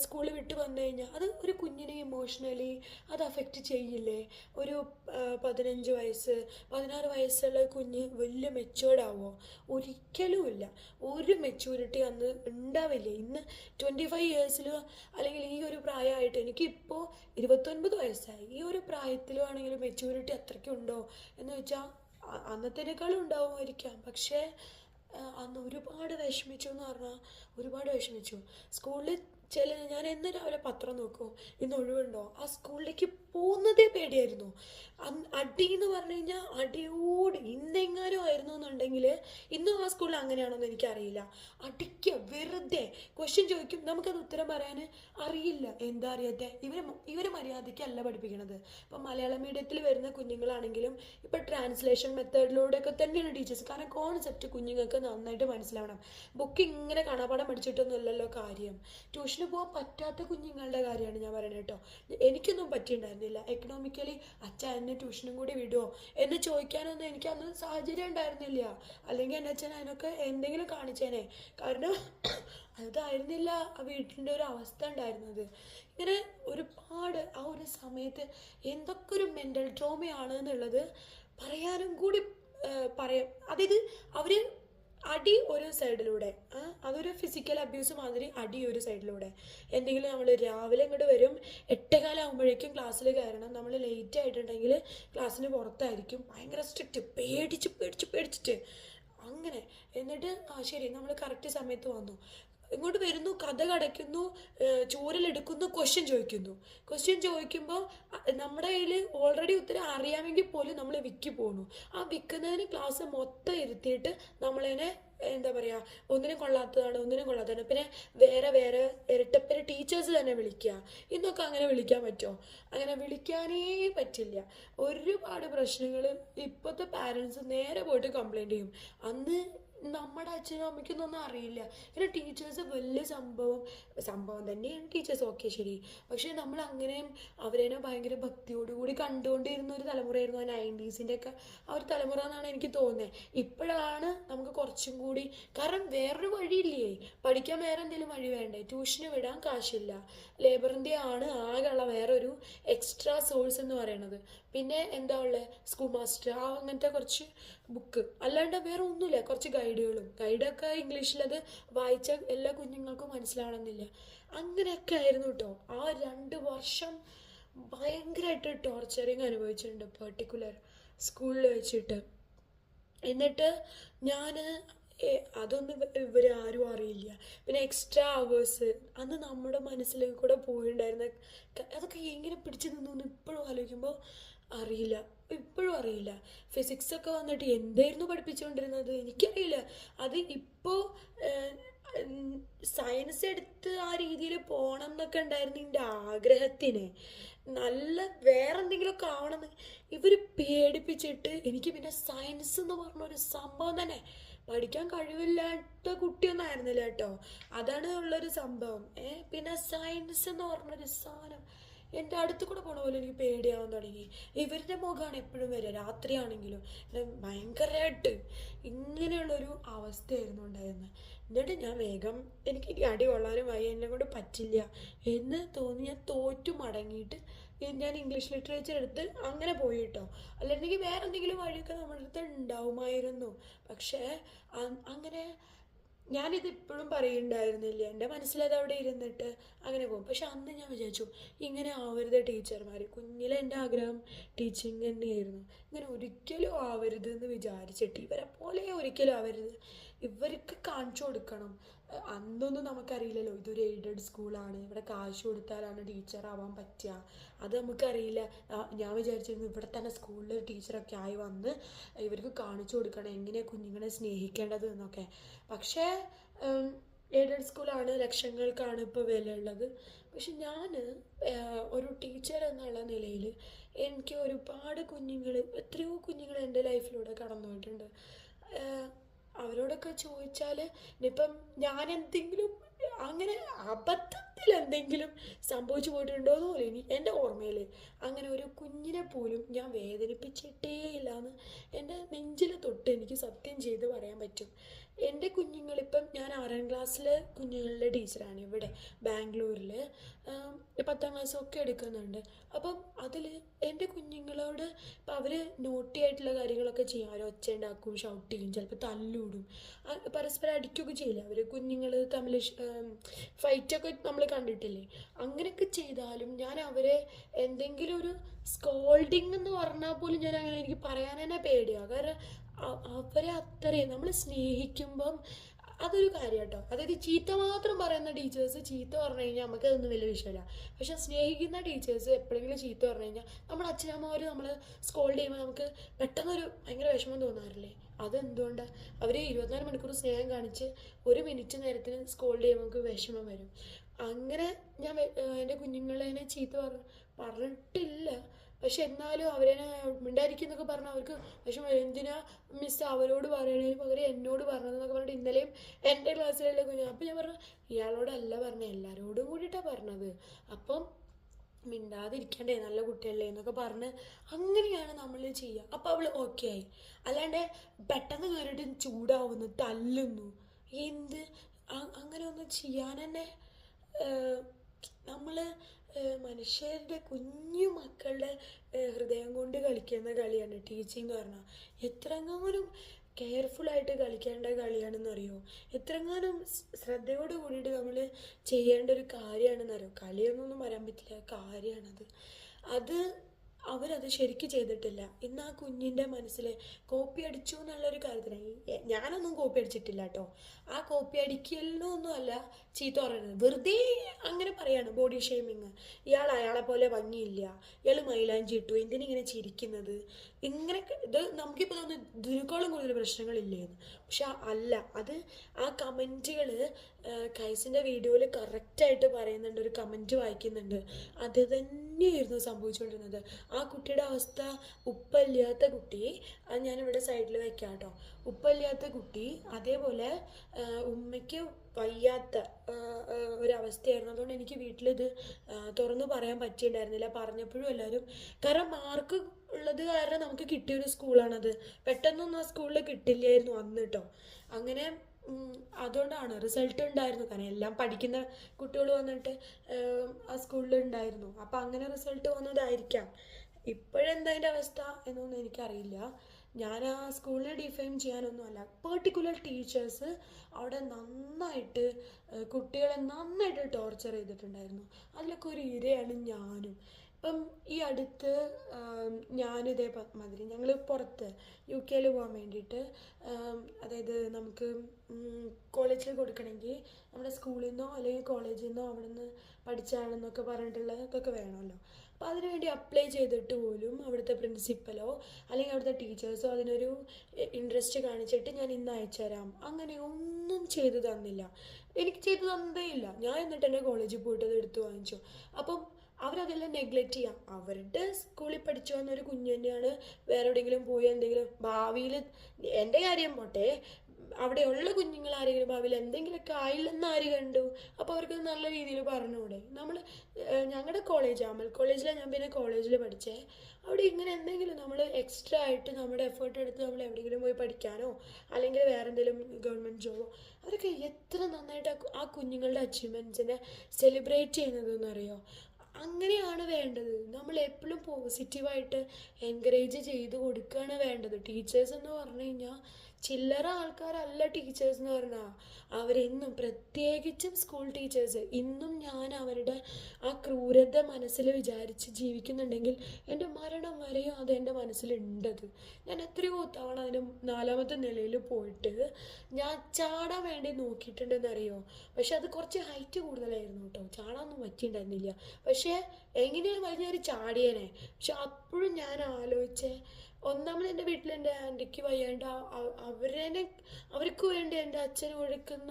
സ്കൂളിൽ വിട്ട് വന്നു കഴിഞ്ഞാൽ അത് ഒരു കുഞ്ഞിനെ ഇമോഷണലി അത് അഫക്റ്റ് ചെയ്യില്ലേ? ഒരു പതിനഞ്ച് വയസ്സ് പതിനാറ് വയസ്സുള്ള കുഞ്ഞ് വലിയ മെച്ചുവേർഡാവോ ഒരിക്കലും ഇല്ല. ഒരു മെച്യൂരിറ്റി അന്ന് ഉണ്ടാവില്ല. ഇന്ന് ട്വന്റി ഫൈവ് ഇയേഴ്സിൽ അല്ലെങ്കിൽ ഈ ഒരു പ്രായമായിട്ട് എനിക്കിപ്പോൾ ഇരുപത്തൊൻപത് വയസ്സായി. ഈ ഒരു പ്രായത്തിലും ആണെങ്കിലും മെച്യൂരിറ്റി അത്രയ്ക്കുണ്ടോ എന്ന് വെച്ചാൽ അന്നത്തേനേക്കാളും ഉണ്ടാവുമായിരിക്കാം. പക്ഷേ അന്ന് ഒരുപാട് വിഷമിച്ചു എന്ന് പറഞ്ഞാൽ ഒരുപാട് വിഷമിച്ചു. സ്കൂളിൽ ചില ഞാൻ എന്ന് രാവിലെ പത്രം നോക്കും. ഇന്ന് ഒഴിവുണ്ടോ? ആ സ്കൂളിലേക്ക് പോകുന്നതേ പേടിയായിരുന്നു. അടി എന്ന് പറഞ്ഞു കഴിഞ്ഞാൽ അടിയോട് ഇന്നെങ്ങാനും ആയിരുന്നു എന്നുണ്ടെങ്കിൽ ഇന്നും ആ സ്കൂളിൽ അങ്ങനെയാണോന്ന് എനിക്കറിയില്ല. അടിക്കുക വെറുതെ ക്വസ്റ്റ്യൻ ചോദിക്കും നമുക്കത് ഉത്തരം പറയാൻ അറിയില്ല. എന്താ അറിയാത്തെ? ഇവരെ ഇവരെ മര്യാദയ്ക്കല്ല പഠിപ്പിക്കണത്. ഇപ്പം മലയാള മീഡിയത്തിൽ വരുന്ന കുഞ്ഞുങ്ങളാണെങ്കിലും ഇപ്പം ട്രാൻസ്ലേഷൻ മെത്തേഡിലൂടെയൊക്കെ തന്നെയാണ് ടീച്ചേഴ്സ് കാരണം കോൺസെപ്റ്റ് കുഞ്ഞുങ്ങൾക്ക് നന്നായിട്ട് മനസ്സിലാവണം. ബുക്ക് ഇങ്ങനെ കാണാപ്പാടം പഠിച്ചിട്ടൊന്നുമല്ലല്ലോ കാര്യം. ട്യൂഷന് പോകാൻ പറ്റാത്ത കുഞ്ഞുങ്ങളുടെ കാര്യമാണ് ഞാൻ പറയുന്നത് കേട്ടോ. എനിക്കൊന്നും പറ്റിയിട്ടുണ്ടായിരുന്നില്ല എക്കണോമിക്കലി അച്ഛൻ എന്നെ ട്യൂഷനും കൂടി വിടുമോ എന്ന് ചോദിക്കാനൊന്നും എനിക്ക് അന്ന് സാഹചര്യം ഉണ്ടായിരുന്നില്ല. അല്ലെങ്കിൽ എന്റെ അച്ഛൻ അതിനൊക്കെ എന്തെങ്കിലും കാണിച്ചേനെ. കാരണം അതായിരുന്നില്ല ആ വീട്ടിന്റെ ഒരു അവസ്ഥ ഉണ്ടായിരുന്നത്. ഇങ്ങനെ ഒരുപാട് ആ ഒരു സമയത്ത് എന്തൊക്കെ ഒരു മെന്റൽ ട്രോമയാണ് എന്നുള്ളത് പറയാനും കൂടി പറയാം. അതായത് അവർ അടി ഒരു സൈഡിലൂടെ അതൊരു ഫിസിക്കൽ അബ്യൂസ് മാതിരി അടി ഒരു സൈഡിലൂടെ എന്തെങ്കിലും നമ്മൾ രാവിലെ ഇങ്ങോട്ട് വരും എട്ടേകാലാകുമ്പോഴേക്കും ക്ലാസ്സിൽ കയറണം നമ്മൾ ലേറ്റ് ആയിട്ടുണ്ടെങ്കിൽ ക്ലാസ്സിന് പുറത്തായിരിക്കും. ഭയങ്കര സ്ട്രിക്റ്റ് പേടിച്ച് പേടിച്ച് പേടിച്ചിട്ട്. അങ്ങനെ. എന്നിട്ട് ആ ശരി നമ്മൾ കറക്റ്റ് സമയത്ത് വന്നു. ഇങ്ങോട്ട് വരുന്നു കഥ കടയ്ക്കുന്നു ചോരലെടുക്കുന്നു ക്വസ്റ്റ്യൻ ചോദിക്കുന്നു. ക്വസ്റ്റ്യൻ ചോദിക്കുമ്പോൾ നമ്മുടെ കയ്യിൽ ഓൾറെഡി ഉത്തരം അറിയാമെങ്കിൽ പോലും നമ്മൾ വിക്കി പോകുന്നു ആ വിൽക്കുന്നതിന് ക്ലാസ് മൊത്തം ഇരുത്തിയിട്ട് നമ്മളതിനെ എന്താ പറയുക ഒന്നിനും കൊള്ളാത്തതാണ് ഒന്നിനും കൊള്ളാത്തതാണ്. പിന്നെ വേറെ വേറെ ഇരട്ടപ്പേര് ടീച്ചേഴ്സ് തന്നെ വിളിക്കുക ഇന്നൊക്കെ അങ്ങനെ വിളിക്കാൻ പറ്റുമോ അങ്ങനെ വിളിക്കാനേ പറ്റില്ല. ഒരുപാട് പ്രശ്നങ്ങൾ ഇപ്പോഴത്തെ പാരൻസ് നേരെ പോയിട്ട് കംപ്ലൈന്റ് ചെയ്യും. അന്ന് നമ്മുടെ അച്ഛനും അമ്മയ്ക്കൊന്നും അറിയില്ല. പിന്നെ ടീച്ചേഴ്സ് വലിയ സംഭവം സംഭവം തന്നെയാണ് ടീച്ചേഴ്സ് ഓക്കെ ശരി. പക്ഷേ നമ്മൾ അങ്ങനെയും അവരേനെ ഭയങ്കര ഭക്തിയോടുകൂടി കണ്ടുകൊണ്ടിരുന്ന ഒരു തലമുറയായിരുന്നു ആ നയന്റീസിന്റെ ഒക്കെ ആ ഒരു തലമുറ എന്നാണ് എനിക്ക് തോന്നുന്നത് ഇപ്പോഴാണ് നമുക്ക് കുറച്ചും കൂടി കാരണം വേറൊരു വഴിയില്ലേ? പഠിക്കാൻ വേറെ എന്തെങ്കിലും വഴി വേണ്ടേ? ട്യൂഷന് വിടാൻ കാശില്ല. ലേബറിന്റെ ആണ് ആകെയുള്ള വേറൊരു എക്സ്ട്രാ സോഴ്സ് എന്ന് പറയുന്നത്. പിന്നെ എന്താ ഉള്ളത് സ്കൂൾ മാസ്റ്റർ ആ അങ്ങനത്തെ കുറച്ച് ബുക്ക്. അല്ലാണ്ട് വേറെ ഒന്നുമില്ല കുറച്ച് ഗൈഡുകളും. ഗൈഡൊക്കെ ഇംഗ്ലീഷിൽ അത് വായിച്ച എല്ലാ കുഞ്ഞുങ്ങൾക്കും മനസ്സിലാവണമെന്നില്ല. അങ്ങനെയൊക്കെ ആയിരുന്നു കേട്ടോ ആ രണ്ട് വർഷം ഭയങ്കരമായിട്ട് ടോർച്ചറിങ് അനുഭവിച്ചിട്ടുണ്ട് പെർട്ടിക്കുലർ സ്കൂളിൽ വെച്ചിട്ട്. എന്നിട്ട് ഞാൻ അതൊന്നും ഇവർ ആരും അറിയില്ല. പിന്നെ എക്സ്ട്രാ അവേഴ്സ് അന്ന് നമ്മുടെ മനസ്സിലേക്ക് കൂടെ പോയിണ്ടായിരുന്ന അതൊക്കെ എങ്ങനെ പിടിച്ചു നിന്നു ഇപ്പോഴും ആലോചിക്കുമ്പോൾ അറിയില്ല. ഇപ്പോഴും അറിയില്ല. ഫിസിക്സ് ഒക്കെ വന്നിട്ട് എന്തായിരുന്നു പഠിപ്പിച്ചുകൊണ്ടിരുന്നത്? എനിക്കറിയില്ല. അത് ഇപ്പോൾ സയൻസ് എടുത്ത് ആ രീതിയിൽ പോകണം എന്നൊക്കെ ഉണ്ടായിരുന്നു എന്റെ ആഗ്രഹത്തിന്. നല്ല വേറെ എന്തെങ്കിലുമൊക്കെ ആവണമെന്ന് ഇവർ പേടിപ്പിച്ചിട്ട് എനിക്ക് പിന്നെ സയൻസ് എന്ന് പറഞ്ഞൊരു സംഭവം തന്നെ പഠിക്കാൻ കഴിവില്ലാത്ത കുട്ടിയൊന്നും ആയിരുന്നില്ല കേട്ടോ. അതാണ് ഉള്ളൊരു സംഭവം. ഏ പിന്നെ സയൻസ് എന്ന് പറഞ്ഞൊരു സാധനം. എന്റെ അടുത്ത് കൂടെ പോണ പോലെ എനിക്ക് പേടിയാവാൻ തുടങ്ങി. ഇവരുടെ മുഖമാണ് എപ്പോഴും വരിക. രാത്രിയാണെങ്കിലും ഭയങ്കരമായിട്ട് ഇങ്ങനെയുള്ളൊരു അവസ്ഥയായിരുന്നു ഉണ്ടായിരുന്നത് എന്നിട്ട് ഞാൻ വേഗം എനിക്ക് അടി കൊള്ളാനും വയ്യ എന്നെ കൊണ്ട് പറ്റില്ല എന്ന് തോന്നി. ഞാൻ തോറ്റു മടങ്ങിയിട്ട് ഞാൻ ഇംഗ്ലീഷ് ലിറ്ററേച്ചർ എടുത്ത് അങ്ങനെ പോയി കേട്ടോ. അല്ലെങ്കിൽ വേറെ എന്തെങ്കിലും വഴിയൊക്കെ നമ്മുടെ അടുത്ത് ഉണ്ടാവുമായിരുന്നു. പക്ഷേ അങ്ങനെ ഞാനിത് ഇപ്പോഴും പറയുന്നുണ്ടായിരുന്നില്ല? എന്റെ മനസ്സിലത് അവിടെ ഇരുന്നിട്ട് അങ്ങനെ പോകും. പക്ഷെ അന്ന് ഞാൻ വിചാരിച്ചു ഇങ്ങനെ ആവരുത് ടീച്ചർമാർ കുഞ്ഞിലെ എന്റെ ആഗ്രഹം ടീച്ചിങ് തന്നെയായിരുന്നു. ഇങ്ങനെ ഒരിക്കലും ആവരുത് എന്ന് വിചാരിച്ചിട്ട് ഇവരെ പോലെ ഒരിക്കലും ആവരുത്. ഇവർക്ക് കാണിച്ചു കൊടുക്കണം. അന്നൊന്നും നമുക്കറിയില്ലല്ലോ. ഇതൊരു എയ്ഡഡ് സ്കൂളാണ് ഇവിടെ കാശ് കൊടുത്താലാണ് ടീച്ചർ ആവാൻ പറ്റുക. അത് നമുക്കറിയില്ല. ഞാൻ വിചാരിച്ചിരുന്നു ഇവിടെ തന്നെ സ്കൂളിൽ ടീച്ചറൊക്കെ ആയി വന്ന് ഇവർക്ക് കാണിച്ചു കൊടുക്കണം. എങ്ങനെയാണ് കുഞ്ഞുങ്ങളെ സ്നേഹിക്കേണ്ടത് എന്നൊക്കെ. പക്ഷേ എയ്ഡഡ് സ്കൂളാണ് ലക്ഷങ്ങൾക്കാണ് ഇപ്പോൾ വിലയുള്ളത് പക്ഷെ ഞാൻ ഒരു ടീച്ചർ എന്നുള്ള നിലയിൽ എനിക്ക് ഒരുപാട് കുഞ്ഞുങ്ങൾ എത്രയോ കുഞ്ഞുങ്ങൾ എന്റെ ലൈഫിലൂടെ കടന്നു പോയിട്ടുണ്ട് അവരോടൊക്കെ ചോദിച്ചാൽ ഇനിയിപ്പം ഞാൻ എന്തെങ്കിലും അങ്ങനെ അബദ്ധത്തിൽ എന്തെങ്കിലും സംഭവിച്ചു പോയിട്ടുണ്ടോ എന്ന് ഇനി എന്റെ ഓർമ്മയിൽ അങ്ങനെ ഒരു കുഞ്ഞിനെ പോലും ഞാൻ വേദനിപ്പിച്ചിട്ടേ ഇല്ല എന്ന് എന്റെ നെഞ്ചിൽ തൊട്ട് എനിക്ക് സത്യം ചെയ്ത് പറയാൻ പറ്റും. എന്റെ കുഞ്ഞുങ്ങളിപ്പം ഞാൻ ആറാം ക്ലാസ്സിലെ കുഞ്ഞുങ്ങളുടെ ടീച്ചറാണ് ഇവിടെ ബാംഗ്ലൂരിൽ പത്താം ക്ലാസ്സൊക്കെ എടുക്കുന്നുണ്ട്. അപ്പം അതിൽ എന്റെ കുഞ്ഞുങ്ങളോട് ഇപ്പം അവർ നോട്ടി ആയിട്ടുള്ള കാര്യങ്ങളൊക്കെ ചെയ്യും. അവർ ഒച്ച ഉണ്ടാക്കും ഷൗട്ട് ചെയ്യും ചിലപ്പോൾ തല്ലൂടും പരസ്പരം അടിക്കുകയൊക്കെ ചെയ്യില്ല? അവർ കുഞ്ഞുങ്ങൾ തമ്മിൽ ഫൈറ്റൊക്കെ നമ്മൾ കണ്ടിട്ടില്ലേ? അങ്ങനെയൊക്കെ ചെയ്താലും ഞാൻ അവരെ എന്തെങ്കിലും ഒരു സ്കോൾഡിങ് എന്ന് പറഞ്ഞാൽ പോലും ഞാൻ അങ്ങനെ എനിക്ക് പറയാൻ തന്നെ പേടിയാണ് കാരണം അവരെ അത്രയും നമ്മൾ സ്നേഹിക്കുമ്പം അതൊരു കാര്യം കേട്ടോ അതായത് ചീത്ത മാത്രം പറയുന്ന ടീച്ചേഴ്സ് ചീത്ത പറഞ്ഞു കഴിഞ്ഞാൽ നമുക്ക് അതൊന്നും വലിയ വിഷയമില്ല. പക്ഷെ സ്നേഹിക്കുന്ന ടീച്ചേഴ്സ് എപ്പോഴെങ്കിലും ചീത്ത പറഞ്ഞു കഴിഞ്ഞാൽ നമ്മുടെ അച്ഛനമ്മമാർ നമ്മൾ സ്കോൾഡ് ചെയ്യുമ്പോൾ നമുക്ക് പെട്ടെന്നൊരു ഭയങ്കര വിഷമം തോന്നാറില്ലേ? അതെന്തുകൊണ്ട്? അവർ ഇരുപത്തിനാല് മണിക്കൂർ സ്നേഹം കാണിച്ച് ഒരു മിനിറ്റ് നേരത്തിന് സ്കോൾഡ് ചെയ്യുമ്പോൾ നമുക്ക് വിഷമം വരും. അങ്ങനെ ഞാൻ എന്റെ കുഞ്ഞുങ്ങളെ ചീത്ത പറ പറഞ്ഞിട്ടില്ല. പക്ഷെ എന്നാലും അവരെ മിണ്ടായിരിക്കുന്നൊക്കെ പറഞ്ഞാൽ അവർക്ക് പക്ഷെ. എന്തിനാ മിസ് അവരോട് പറയണതിന് പകരം എന്നോട് പറഞ്ഞതെന്നൊക്കെ പറഞ്ഞിട്ട് ഇന്നലെയും എന്റെ ക്ലാസ്സിലുള്ള കുഞ്ഞു അപ്പം ഞാൻ പറഞ്ഞു ഇയാളോടല്ല പറഞ്ഞത് എല്ലാവരോടും കൂടിയിട്ടാണ് പറഞ്ഞത്. അപ്പം മിണ്ടാതിരിക്കണ്ടേ നല്ല കുട്ടിയല്ലേ എന്നൊക്കെ പറഞ്ഞ് അങ്ങനെയാണ് നമ്മൾ ചെയ്യുക അപ്പം അവൾ ഓക്കെ ആയി. അല്ലാണ്ട് പെട്ടെന്ന് കയറിയിട്ട് ചൂടാവുന്നു തല്ലുന്നു. എന്ത്? അങ്ങനെ ഒന്നും ചെയ്യാൻ തന്നെ നമ്മൾ മനുഷ്യരുടെ കുഞ്ഞു മക്കളുടെ ഹൃദയം കൊണ്ട് കളിക്കുന്ന കളിയാണ്. ടീച്ചിങ് എന്ന് പറഞ്ഞാൽ എത്രങ്ങാനും കെയർഫുള്ളായിട്ട് കളിക്കേണ്ട കളിയാണെന്നറിയോ? എത്രങ്ങാനും ശ്രദ്ധയോട് കൂടിയിട്ട് നമ്മൾ ചെയ്യേണ്ട ഒരു കാര്യമാണെന്നറിയോ? കളിയൊന്നും പറയാൻ പറ്റില്ല. കാര്യമാണത് അത് അവരത് ശരിക്കും ചെയ്തിട്ടില്ല. ഇന്ന് ആ കുഞ്ഞിന്റെ മനസ്സിൽ കോപ്പി അടിച്ചു എന്നുള്ളൊരു കാര്യത്തിന്. ഞാനൊന്നും കോപ്പി അടിച്ചിട്ടില്ല കേട്ടോ ആ കോപ്പി അടിക്കലിനൊന്നുമല്ല ചീത്ത പറയുന്നത്. വെറുതെ അങ്ങനെ പറയാണ് ബോഡി ഷെയ്മിങ് ഇയാൾ അയാളെ പോലെ ഭംഗിയില്ല. ഇയാൾ മൈലാഞ്ചി ഇട്ടു. എന്തിനിങ്ങനെ ചിരിക്കുന്നത്? ഇങ്ങനെ ഇത് നമുക്കിപ്പോൾ തോന്നുന്നു ഇതിനേക്കാളും കൂടുതൽ പ്രശ്നങ്ങളില്ലേന്ന്. പക്ഷെ അല്ല അത് ആ കമന്റുകൾ കൈസിന്റെ വീഡിയോയിൽ കറക്റ്റായിട്ട് പറയുന്നുണ്ട് ഒരു കമന്റ് വായിക്കുന്നുണ്ട്. അത് തന്നെയായിരുന്നു സംഭവിച്ചുകൊണ്ടിരുന്നത് ആ കുട്ടിയുടെ അവസ്ഥ ഉപ്പല്ലാത്ത കുട്ടി അത് ഞാനിവിടെ സൈഡിൽ വയ്ക്കാം കേട്ടോ ഉപ്പല്ലാത്ത കുട്ടി അതേപോലെ ഉമ്മയ്ക്ക് വയ്യാത്ത ഒരവസ്ഥയായിരുന്നു. അതുകൊണ്ട് എനിക്ക് വീട്ടിലിത് തുറന്നു പറയാൻ പറ്റിയിട്ടുണ്ടായിരുന്നില്ല പറഞ്ഞപ്പോഴും എല്ലാവരും കാരണം മാർക്ക് ഉള്ളത് കാരണം നമുക്ക് കിട്ടിയ ഒരു സ്കൂളാണത്. പെട്ടെന്നൊന്നും ആ സ്കൂളിൽ കിട്ടില്ലായിരുന്നു അന്ന് കേട്ടോ അങ്ങനെ അതുകൊണ്ടാണ് റിസൾട്ട് ഉണ്ടായിരുന്നു. കാരണം എല്ലാം പഠിക്കുന്ന കുട്ടികൾ വന്നിട്ട് ആ സ്കൂളിൽ ഉണ്ടായിരുന്നു. അപ്പം അങ്ങനെ റിസൾട്ട് വന്നതായിരിക്കാം. ഇപ്പോഴെന്താ അതിന്റെ അവസ്ഥ എന്നൊന്നും എനിക്കറിയില്ല. ഞാൻ ആ സ്കൂളിനെ ഡിഫൈൻ ചെയ്യാനൊന്നുമല്ല. പെർട്ടിക്കുലർ ടീച്ചേഴ്സ് അവിടെ നന്നായിട്ട് കുട്ടികളെ നന്നായിട്ട് ടോർച്ചർ ചെയ്തിട്ടുണ്ടായിരുന്നു. അതിലൊക്കെ ഒരു ഇരയാണ് ഞാനും. ഇപ്പം ഈ അടുത്ത് ഞാനിതേ മാതിരി ഞങ്ങൾ പുറത്ത് യു കെയിൽ പോകാൻ വേണ്ടിയിട്ട് അതായത് നമുക്ക് കോളേജിൽ കൊടുക്കണമെങ്കിൽ നമ്മുടെ സ്കൂളിൽ നിന്നോ അല്ലെങ്കിൽ കോളേജിൽ നിന്നോ അവിടെ നിന്ന് പഠിച്ചാണെന്നൊക്കെ പറഞ്ഞിട്ടുള്ളതൊക്കെ വേണമല്ലോ. അപ്പോൾ അതിനുവേണ്ടി അപ്ലൈ ചെയ്തിട്ട് പോലും അവിടുത്തെ പ്രിൻസിപ്പലോ അല്ലെങ്കിൽ അവിടുത്തെ ടീച്ചേഴ്സോ അതിനൊരു ഇൻട്രസ്റ്റ് കാണിച്ചിട്ട് ഞാൻ ഇന്ന് അയച്ചു തരാം. അങ്ങനെ ഒന്നും ചെയ്തു തന്നില്ല. എനിക്ക് ചെയ്തു തന്നതേ ഇല്ല ഞാൻ എന്നിട്ട് തന്നെ കോളേജിൽ പോയിട്ട് അത് എടുത്തു വാങ്ങിച്ചു. അപ്പം അവരതെല്ലാം നെഗ്ലക്റ്റ് ചെയ്യാം. അവരുടെ സ്കൂളിൽ പഠിച്ചു വന്ന ഒരു കുഞ്ഞു തന്നെയാണ് വേറെ എവിടെയെങ്കിലും പോയി എന്തെങ്കിലും ഭാവിയിൽ എന്റെ കാര്യം പോട്ടെ അവിടെയുള്ള കുഞ്ഞുങ്ങൾ ആരെങ്കിലും ഭാവിയിൽ എന്തെങ്കിലുമൊക്കെ ആയില്ലെന്ന് ആര് കണ്ടു? അപ്പോൾ അവർക്ക് നല്ല രീതിയിൽ പറഞ്ഞുകൂടെ? നമ്മൾ ഞങ്ങളുടെ കോളേജ് അമൽ കോളേജിലാണ് ഞാൻ പിന്നെ കോളേജിൽ പഠിച്ചേ. അവിടെ ഇങ്ങനെ എന്തെങ്കിലും നമ്മൾ എക്സ്ട്രാ ആയിട്ട് നമ്മുടെ എഫേർട്ട് എടുത്ത് നമ്മൾ എവിടെയെങ്കിലും പോയി പഠിക്കാനോ അല്ലെങ്കിൽ വേറെ എന്തെങ്കിലും ഗവൺമെന്റ് ജോബോ അവരൊക്കെ എത്ര നന്നായിട്ട് ആ ആ കുഞ്ഞുങ്ങളുടെ അച്ചീവ്മെന്റ്സിനെ സെലിബ്രേറ്റ് ചെയ്യുന്നതെന്നറിയോ അങ്ങനെയാണ് വേണ്ടത്. നമ്മൾ എപ്പോഴും പോസിറ്റീവായിട്ട് എൻകറേജ് ചെയ്ത് കൊടുക്കുകയാണ് വേണ്ടത്. ടീച്ചേഴ്സ് എന്ന് പറഞ്ഞു കഴിഞ്ഞാൽ ചില്ലറ ആൾക്കാരല്ല ടീച്ചേഴ്സ് എന്ന് പറഞ്ഞാൽ അവരെന്നും പ്രത്യേകിച്ചും സ്കൂൾ ടീച്ചേഴ്സ് ഇന്നും ഞാൻ അവരുടെ ആ ക്രൂരത മനസ്സിൽ വിചാരിച്ച് ജീവിക്കുന്നുണ്ടെങ്കിൽ എന്റെ മരണം വരെയും അത് എന്റെ മനസ്സിലുണ്ടത്. ഞാൻ എത്രയോ തവണ അതിന് നാലാമത്തെ നിലയിൽ പോയിട്ട് ഞാൻ ചാടാൻ വേണ്ടി നോക്കിയിട്ടുണ്ടെന്നറിയോ? പക്ഷെ അത് കുറച്ച് ഹൈറ്റ് കൂടുതലായിരുന്നു. പറ്റിയിട്ടുണ്ടായിരുന്നില്ല പക്ഷേ എങ്ങനെയാണ് വലിയൊരു ചാടിയനെ? പക്ഷെ അപ്പോഴും ഞാൻ ആലോചിച്ചേ ഒന്നാമത് എന്റെ വീട്ടിൽ എന്റെ ആന്റിക്ക് വയ്യാണ്ട് അ- അ- അവരെന്നെ അവർക്ക് വേണ്ടി എന്റെ അച്ഛൻ ഒഴുക്കുന്ന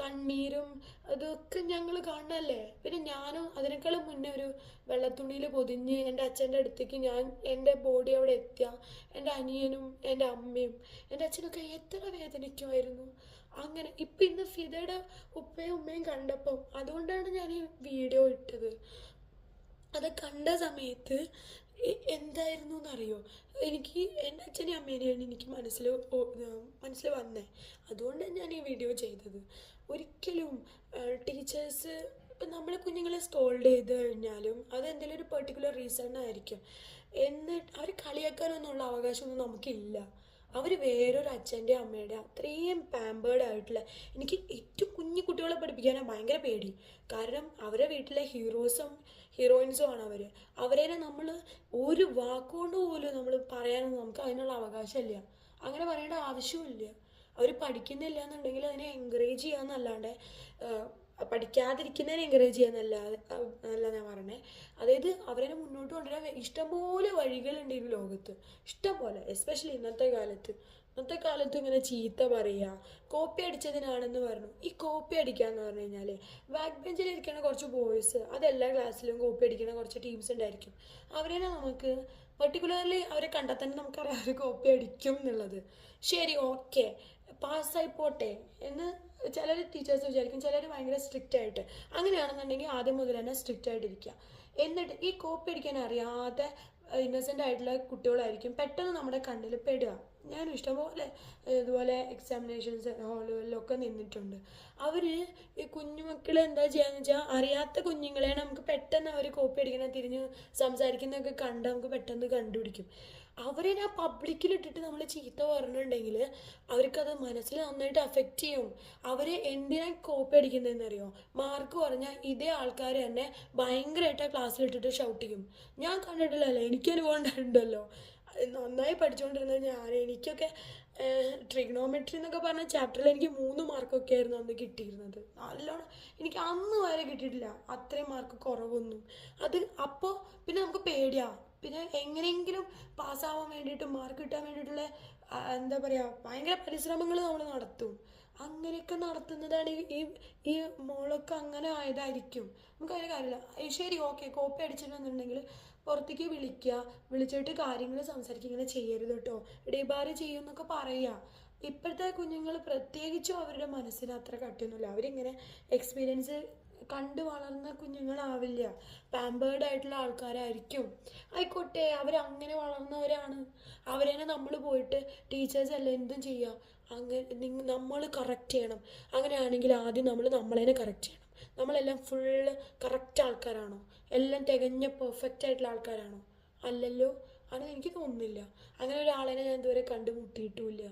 കണ്ണീരും അതൊക്കെ ഞങ്ങൾ കാണല്ലേ പിന്നെ ഞാനും അതിനേക്കാളും മുന്നേ ഒരു വെള്ളത്തുണിയിൽ പൊതിഞ്ഞ് എന്റെ അച്ഛന്റെ അടുത്തേക്ക് ഞാൻ എന്റെ ബോഡി അവിടെ എത്തിയ എന്റെ അനിയനും എന്റെ അമ്മയും എന്റെ അച്ഛനൊക്കെ എത്ര വേദനിക്കുമായിരുന്നു. അങ്ങനെ ഇപ്പം ഇന്ന് ഫിദയുടെ ഉപ്പയും ഉമ്മയും കണ്ടപ്പം അതുകൊണ്ടാണ് ഞാൻ ഈ വീഡിയോ ഇട്ടത്. അത് കണ്ട സമയത്ത് എന്തായിരുന്നു എന്നറിയോ എനിക്ക് എന്റെ അച്ഛനെയും അമ്മേനെയാണ് എനിക്ക് മനസ്സിൽ മനസ്സിൽ വന്നേ. അതുകൊണ്ടാണ് ഞാൻ ഈ വീഡിയോ ചെയ്തത്. ഒരിക്കലും ടീച്ചേഴ്സ് ഇപ്പം നമ്മൾ കുഞ്ഞുങ്ങളെ സ്കോൾഡ് ചെയ്ത് കഴിഞ്ഞാലും അത് എന്തെങ്കിലും ഒരു പെർട്ടിക്കുലർ റീസൺ ആയിരിക്കും. എന്നിട്ട് അവർ കളിയാക്കാനൊന്നുള്ള അവകാശമൊന്നും നമുക്കില്ല. അവർ വേറൊരു അച്ഛന്റെ അമ്മയുടെ അത്രയും പാമ്പേർഡ് ആയിട്ടുള്ള എനിക്ക് ഏറ്റവും കുഞ്ഞു കുട്ടികളെ പഠിപ്പിക്കാനാണ് ഭയങ്കര പേടി. കാരണം അവരെ വീട്ടിലെ ഹീറോസും ഹീറോയിൻസും ആണ് അവർ അവരെ നമ്മൾ ഒരു വാക്കുകൊണ്ട് പോലും നമ്മൾ പറയാനൊന്നും നമുക്ക് അതിനുള്ള അവകാശമില്ല. അങ്ങനെ പറയേണ്ട ആവശ്യമില്ല അവർ പഠിക്കുന്നില്ല എന്നുണ്ടെങ്കിൽ അതിനെ എൻകറേജ് ചെയ്യാന്നല്ലാണ്ട് പഠിക്കാതിരിക്കുന്നതിനെ എൻകറേജ് ചെയ്യാന്നല്ല അല്ല ഞാൻ പറഞ്ഞേ അതായത് അവരെ മുന്നോട്ട് കൊണ്ടുവരാൻ ഇഷ്ടംപോലെ വഴികളുണ്ട് ഈ ലോകത്ത്. ഇഷ്ടംപോലെ എസ്പെഷ്യലി ഇന്നത്തെ കാലത്ത്. ഇന്നത്തെ കാലത്ത് ഇങ്ങനെ ചീത്ത പറയുക കോപ്പി അടിച്ചതിനാണെന്ന് പറഞ്ഞു. ഈ കോപ്പി അടിക്കാന്ന് പറഞ്ഞു കഴിഞ്ഞാൽ ബാക്ക് ബെഞ്ചിൽ ഇരിക്കുന്ന കുറച്ച് ബോയ്സ് അതെല്ലാ ക്ലാസ്സിലും കോപ്പി അടിക്കുന്ന കുറച്ച് ടീംസ് ഉണ്ടായിരിക്കും. അവരെ നമുക്ക് പെർട്ടിക്കുലർലി അവരെ കണ്ടാൽ തന്നെ നമുക്കറിയാം അവർ കോപ്പി അടിക്കും എന്നുള്ളത്. ശരി ഓക്കെ പാസ്സായി പോട്ടെ എന്ന് ചിലർ ടീച്ചേഴ്സ് വിചാരിക്കും ചിലർ ഭയങ്കര സ്ട്രിക്റ്റ് ആയിട്ട്. അങ്ങനെയാണെന്നുണ്ടെങ്കിൽ ആദ്യം മുതൽ തന്നെ സ്ട്രിക്റ്റ് ആയിട്ട് ആയിട്ടിരിക്കുക. എന്നിട്ട് ഈ കോപ്പി അടിക്കാൻ അറിയാത്ത ഇന്നസെന്റ് ആയിട്ടുള്ള കുട്ടികളായിരിക്കും പെട്ടെന്ന് നമ്മുടെ കണ്ണിൽ പെടുക. ഞാനും ഇഷ്ടംപോലെ ഇതുപോലെ എക്സാമിനേഷൻസ് ഹോളുകളിലൊക്കെ നിന്നിട്ടുണ്ട്. അവർ ഈ കുഞ്ഞുമക്കൾ എന്താ ചെയ്യാന്ന് വെച്ചാൽ അറിയാത്ത കുഞ്ഞുങ്ങളെ നമുക്ക് പെട്ടെന്ന് അവർ കോപ്പി അടിക്കണം തിരിഞ്ഞ് സംസാരിക്കുന്നതൊക്കെ കണ്ട് നമുക്ക് പെട്ടെന്ന് കണ്ടുപിടിക്കും. അവരെ ആ പബ്ലിക്കിലിട്ടിട്ട് നമ്മൾ ചീത്ത പറഞ്ഞിട്ടുണ്ടെങ്കിൽ അവർക്കത് മനസ്സിൽ നന്നായിട്ട് അഫക്റ്റ് ചെയ്യും. അവർ എന്തിനാണ് കോപ്പി അടിക്കുന്നതെന്ന് അടിക്കുന്നതെന്നറിയോ? മാർക്ക് പറഞ്ഞാൽ ഇതേ ആൾക്കാർ തന്നെ ഭയങ്കരമായിട്ട് ആ ക്ലാസ്സിലിട്ടിട്ട് ഷൗട്ട് ചെയ്യും. ഞാൻ കണ്ടിട്ടില്ലല്ലോ എനിക്കനുഭവം ഉണ്ടായിട്ടുണ്ടല്ലോ നന്നായി പഠിച്ചുകൊണ്ടിരുന്നത് ഞാൻ എനിക്കൊക്കെ ട്രിഗ്നോമെട്രി എന്നൊക്കെ പറഞ്ഞ ചാപ്റ്ററിൽ എനിക്ക് മൂന്ന് മാർക്കൊക്കെ ആയിരുന്നു അന്ന് കിട്ടിയിരുന്നത്. നല്ലോണം എനിക്ക് അന്ന് വരെ കിട്ടിയിട്ടില്ല. അത്രയും മാർക്ക് കുറവൊന്നും. അത് അപ്പോൾ പിന്നെ നമുക്ക് പേടിയാ. പിന്നെ എങ്ങനെയെങ്കിലും പാസ്സാവാൻ വേണ്ടിയിട്ട് മാർക്ക് കിട്ടാൻ വേണ്ടിയിട്ടുള്ള എന്താ പറയുക ഭയങ്കര പരിശ്രമങ്ങൾ നമ്മൾ നടത്തും. അങ്ങനെയൊക്കെ നടത്തുന്നതാണ് ഈ ഈ മോളൊക്കെ അങ്ങനെ ആയതായിരിക്കും. നമുക്ക് അതിന് കാര്യമില്ല ശരി ഓക്കെ കോപ്പി അടിച്ചിട്ടുണ്ടെന്നുണ്ടെങ്കിൽ പുറത്തേക്ക് വിളിക്കുക വിളിച്ചിട്ട് കാര്യങ്ങൾ സംസാരിക്കുക. ഇങ്ങനെ ചെയ്യരുത് കേട്ടോ. ഡിബാറ് ചെയ്യുമെന്നൊക്കെ പറയുക ഇപ്പോഴത്തെ കുഞ്ഞുങ്ങൾ പ്രത്യേകിച്ചും അവരുടെ മനസ്സിന് അത്ര കട്ടിയൊന്നുമില്ല. അവരിങ്ങനെ എക്സ്പീരിയൻസ് കണ്ടു വളർന്ന കുഞ്ഞുങ്ങളാവില്ല. പാമ്പേർഡ് ആയിട്ടുള്ള ആൾക്കാരായിരിക്കും. ആയിക്കോട്ടെ അവരങ്ങനെ വളർന്നവരാണ്. അവരെന്നെ നമ്മൾ പോയിട്ട് ടീച്ചേഴ്സ് എല്ലാം എന്തും ചെയ്യാം. അങ്ങനെ നമ്മൾ കറക്റ്റ് ചെയ്യണം. അങ്ങനെയാണെങ്കിൽ ആദ്യം നമ്മൾ നമ്മളതിനെ കറക്റ്റ് ചെയ്യണം. നമ്മളെല്ലാം ഫുള്ള് കറക്റ്റ് ആൾക്കാരാണോ? എല്ലാം തികഞ്ഞ പെർഫെക്റ്റ് ആയിട്ടുള്ള ആൾക്കാരാണോ? അല്ലല്ലോ അങ്ങനെ എനിക്ക് തോന്നുന്നില്ല. അങ്ങനെ ഒരാളെ ഞാൻ ഇതുവരെ കണ്ടുമുട്ടിയിട്ടുമില്ല.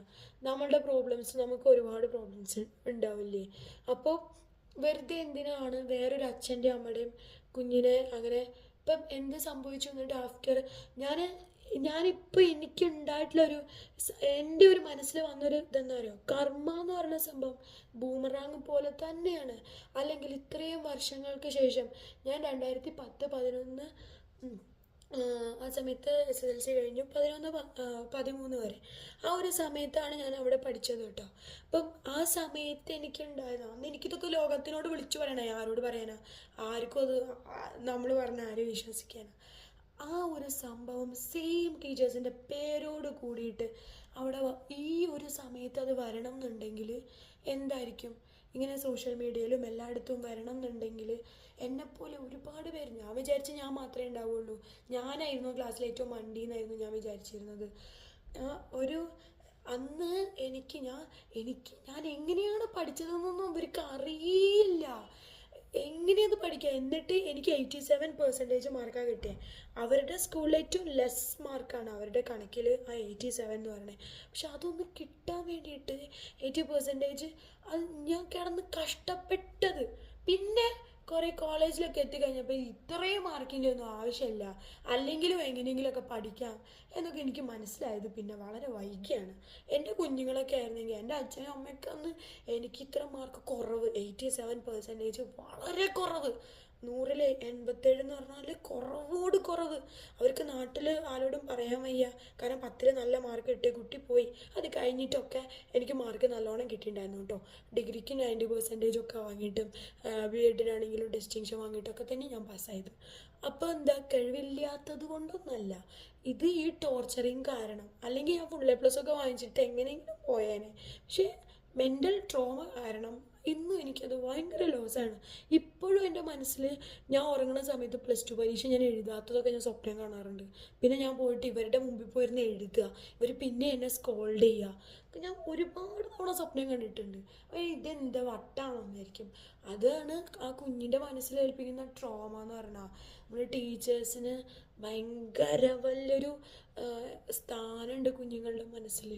നമ്മളുടെ പ്രോബ്ലംസ് നമുക്ക് ഒരുപാട് പ്രോബ്ലംസ് ഉണ്ടാവില്ലേ? അപ്പോൾ വെറുതെ എന്തിനാണ് വേറൊരു അച്ഛന്റെയും അമ്മയുടെയും കുഞ്ഞിനെ അങ്ങനെ ഇപ്പം എന്ത് സംഭവിച്ചു എന്നിട്ട് ആഫ്റ്റർ ഞാൻ ഞാനിപ്പോൾ എനിക്കുണ്ടായിട്ടുള്ളൊരു ഒരു എന്റെ ഒരു മനസ്സിൽ വന്നൊരു ഇതെന്താ പറയുക കർമ്മ എന്ന് പറയുന്ന സംഭവം ബൂമറാങ് പോലെ തന്നെയാണ്. അല്ലെങ്കിൽ ഇത്രയും വർഷങ്ങൾക്ക് ശേഷം ഞാൻ രണ്ടായിരത്തി പത്ത് പതിനൊന്ന് ആ, സമയത്ത് എസ് എസ് എൽ സി കഴിഞ്ഞു പതിനൊന്ന് പതിമൂന്ന് വരെ. ആ ഒരു സമയത്താണ് ഞാൻ അവിടെ പഠിച്ചത് കേട്ടോ. അപ്പം ആ സമയത്ത് എനിക്കുണ്ടായത് അന്ന് എനിക്കിതൊക്കെ ലോകത്തിനോട് വിളിച്ചു പറയണേ ആരോട് പറയാനാ ആർക്കും അത് നമ്മൾ പറഞ്ഞ ആരും വിശ്വസിക്കാനാ. ആ ഒരു സംഭവം സെയിം ടീച്ചേഴ്സിന്റെ പേരോട് കൂടിയിട്ട് അവിടെ ഈ ഒരു സമയത്ത് അത് വരണം എന്നുണ്ടെങ്കിൽ എന്തായിരിക്കും? ഇങ്ങനെ സോഷ്യൽ മീഡിയയിലും എല്ലായിടത്തും വരണം എന്നുണ്ടെങ്കിൽ എന്നെപ്പോലെ ഒരുപാട് പേര് ഞാൻ വിചാരിച്ച ഞാൻ മാത്രമേ ഉണ്ടാവുള്ളൂ. ഞാനായിരുന്നു ക്ലാസ്സിൽ ഏറ്റവും മണ്ടി എന്നായിരുന്നു ഞാൻ വിചാരിച്ചിരുന്നത്. ഒരു അന്ന് എനിക്ക് ഞാൻ എനിക്ക് ഞാൻ എങ്ങനെയാണ് പഠിച്ചതെന്നൊന്നും അവർക്ക് അറിയില്ല. എങ്ങനെയത് പഠിക്കുക എന്നിട്ട് എനിക്ക് എയ്റ്റി സെവൻ പെർസെന്റേജ് മാർക്കാണ് കിട്ടിയത് അവരുടെ സ്കൂളിൽ ഏറ്റവും ലെസ് മാർക്കാണ് അവരുടെ കണക്കിൽ ആ എയ്റ്റി സെവൻ എന്ന് പറയുന്നത്. പക്ഷെ അതൊന്ന് കിട്ടാൻ വേണ്ടിയിട്ട് എയ്റ്റി പെർസെന്റേജ് അത് ഞാൻ കിടന്ന് കഷ്ടപ്പെട്ടത്. പിന്നെ കുറേ കോളേജിലൊക്കെ എത്തിക്കഴിഞ്ഞപ്പോൾ ഇത്രയും മാർക്കിന്റെ ഒന്നും ആവശ്യമില്ല അല്ലെങ്കിലും എങ്ങനെയെങ്കിലുമൊക്കെ പഠിക്കാം എന്നൊക്കെ എനിക്ക് മനസ്സിലായത് പിന്നെ വളരെ വൈകിയാണ്. എന്റെ കുഞ്ഞുങ്ങളൊക്കെ ആയിരുന്നെങ്കിൽ എന്റെ അച്ഛനും അമ്മയ്ക്കൊന്ന് എനിക്ക് ഇത്ര മാർക്ക് കുറവ് എയ്റ്റി സെവൻ പെർസെന്റേജ് വളരെ കുറവ്. നൂറിൽ എൺപത്തേഴ് എന്ന് പറഞ്ഞാൽ കുറവോട് കുറവ്. അവർക്ക് നാട്ടിൽ ആരോടും പറയാൻ വയ്യ. കാരണം പത്തിൽ നല്ല മാർക്ക് കിട്ടിയ കുട്ടി പോയി. അത് കഴിഞ്ഞിട്ടൊക്കെ എനിക്ക് മാർക്ക് നല്ലോണം കിട്ടിയിട്ടുണ്ടായിരുന്നു കേട്ടോ. ഡിഗ്രിക്ക് നയന്റി പെർസെന്റേജ് ഒക്കെ വാങ്ങിയിട്ടും ബി എഡിനാണെങ്കിലും ഡിസ്റ്റിങ്ഷൻ വാങ്ങിയിട്ടൊക്കെ തന്നെ ഞാൻ പാസ്സായത് അപ്പോൾ എന്താ കഴിവില്ലാത്തത് കൊണ്ടൊന്നുമല്ല ഇത് ഈ ടോർച്ചറിങ് കാരണം. അല്ലെങ്കിൽ ഞാൻ ഫുൾ എ പ്ലസ് ഒക്കെ വാങ്ങിച്ചിട്ട് എങ്ങനെയെങ്കിലും പോയേനെ. പക്ഷേ മെന്റൽ ട്രോമ കാരണം ഇന്നും എനിക്കത് ഭയങ്കര ലോസാണ് ഇപ്പോഴും എന്റെ മനസ്സിൽ ഞാൻ ഉറങ്ങുന്ന സമയത്ത് പ്ലസ് ടു പരീക്ഷ ഞാൻ എഴുതാത്തതൊക്കെ ഞാൻ സ്വപ്നം കാണാറുണ്ട്. പിന്നെ ഞാൻ പോയിട്ട് ഇവരുടെ മുമ്പിൽ പോയിരുന്ന് എഴുതുക. ഇവർ പിന്നെ എന്നെ സ്കോൾഡ് ചെയ്യുക. ഒക്കെ ഞാൻ ഒരുപാട് തവണ സ്വപ്നം കണ്ടിട്ടുണ്ട്. ഇതെന്താ വട്ടാണെന്നായിരിക്കും. അതാണ് ആ കുഞ്ഞിന്റെ മനസ്സിൽ ഏൽപ്പിക്കുന്ന ട്രോമ എന്ന് പറഞ്ഞാൽ നമ്മൾ ടീച്ചേഴ്സിന് ഭയങ്കര വലിയൊരു സ്ഥാനമുണ്ട് കുഞ്ഞുങ്ങളുടെ മനസ്സിൽ.